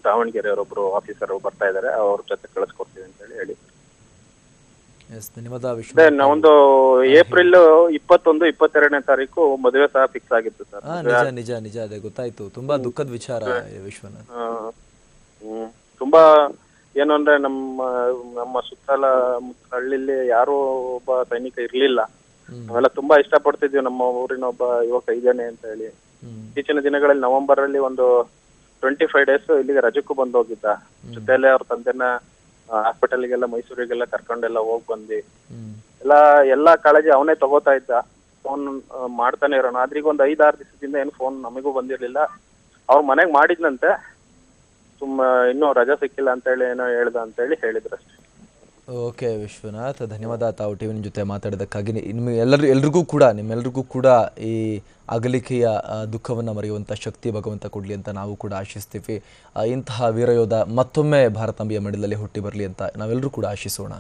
ದಾವಣಗೆರೆಯವರೊಬ್ರು ಆಫೀಸರ್ ಬರ್ತಾ ಇದಾರೆ ಅವ್ರ ಜೊತೆ ಕಳಿಸ್ಕೊಡ್ತೀವಿ ಅಂತ ಹೇಳಿ ಹೇಳಿ ಎಸ್ ವಿಶ್ವ ನಾವೊಂದು ಏಪ್ರಿಲ್ ಇಪ್ಪತ್ತೊಂದು ಇಪ್ಪತ್ತೆರಡನೇ ತಾರೀಕು ಮದುವೆ ಸಹ ಫಿಕ್ಸ್ ಆಗಿತ್ತು ಸರ್. ಹಾ ನಿಜ ನಿಜ ನಿಜ ಅದೇ ಗೊತ್ತಾಯ್ತು. ತುಂಬಾ ದುಃಖದ ವಿಚಾರ ವಿಶ್ವನಾಥ್ ಹ್ಮ್. ತುಂಬಾ ಏನು ಅಂದ್ರೆ ನಮ್ಮ ನಮ್ಮ ಸುತ್ತಲ ಹಳ್ಳಿಲಿ ಯಾರು ಒಬ್ಬ ಸೈನಿಕ ಇರ್ಲಿಲ್ಲ. ನಾವೆಲ್ಲ ತುಂಬಾ ಇಷ್ಟಪಡ್ತಿದ್ವಿ ನಮ್ಮ ಊರಿನ ಒಬ್ಬ ಯುವಕ ಇದ್ದಾನೆ ಅಂತ ಹೇಳಿ. ಇತ್ತೀಚಿನ ದಿನಗಳಲ್ಲಿ ನವೆಂಬರ್ ಅಲ್ಲಿ ಒಂದು ಟ್ವೆಂಟಿ ಫೈವ್ ಡೇಸ್ ಇಲ್ಲಿಗೆ ರಜಕ್ಕೂ ಬಂದು ಹೋಗಿದ್ದ ಜೊತೆಲೆ ಅವ್ರ ತಂದೆನ ಹಾಸ್ಪಿಟಲ್ಗೆಲ್ಲ ಮೈಸೂರಿಗೆಲ್ಲ ಕರ್ಕೊಂಡೆಲ್ಲ ಹೋಗ್ ಬಂದ್ವಿ. ಎಲ್ಲ ಎಲ್ಲಾ ಕಾಳಜಿ ಅವನೇ ತಗೋತಾ ಇದ್ದ. ಫೋನ್ ಮಾಡ್ತಾನೆ ಇರೋಣ ಆದ್ರೆ ಈಗ ಒಂದು ಐದಾರು ದಿವಸದಿಂದ ಏನು ಫೋನ್ ನಮಗೂ ಬಂದಿರ್ಲಿಲ್ಲ. ಅವ್ರ ಮನೆಗ್ ಮಾಡಿದ್ನಂತೆ. ಸುಮ್ಮ ಇನ್ನೂ ರಜಾ ಸಿಕ್ಕಿಲ್ಲ ಅಂತ ಹೇಳಿ ಏನೋ ಹೇಳ್ದ ಅಂತ ಹೇಳಿ ಹೇಳಿದ್ರು ಅಷ್ಟೇ. ಓಕೆ ವಿಶ್ವನಾಥ್, ಧನ್ಯವಾದ. ತಾವು ಟಿ ವಿನ ಜೊತೆ ಮಾತಾಡೋದಕ್ಕಾಗಿ ನಿಮ್ಮ ಎಲ್ಲರೂ, ಎಲ್ರಿಗೂ ಕೂಡ ನಿಮ್ಮೆಲ್ಲರಿಗೂ ಕೂಡ ಈ ಅಗಲಿಕೆಯ ದುಃಖವನ್ನು ಮರೆಯುವಂಥ ಶಕ್ತಿ ಭಗವಂತ ಕೊಡಲಿ ಅಂತ ನಾವು ಕೂಡ ಆಶಿಸ್ತೀವಿ. ಇಂತಹ ವೀರಯೋಧ ಮತ್ತೊಮ್ಮೆ ಭಾರತಾಂಬೆಯ ಮಡಿಲಲ್ಲಿ ಹುಟ್ಟಿ ಬರಲಿ ಅಂತ ನಾವೆಲ್ಲರೂ ಕೂಡ ಆಶಿಸೋಣ.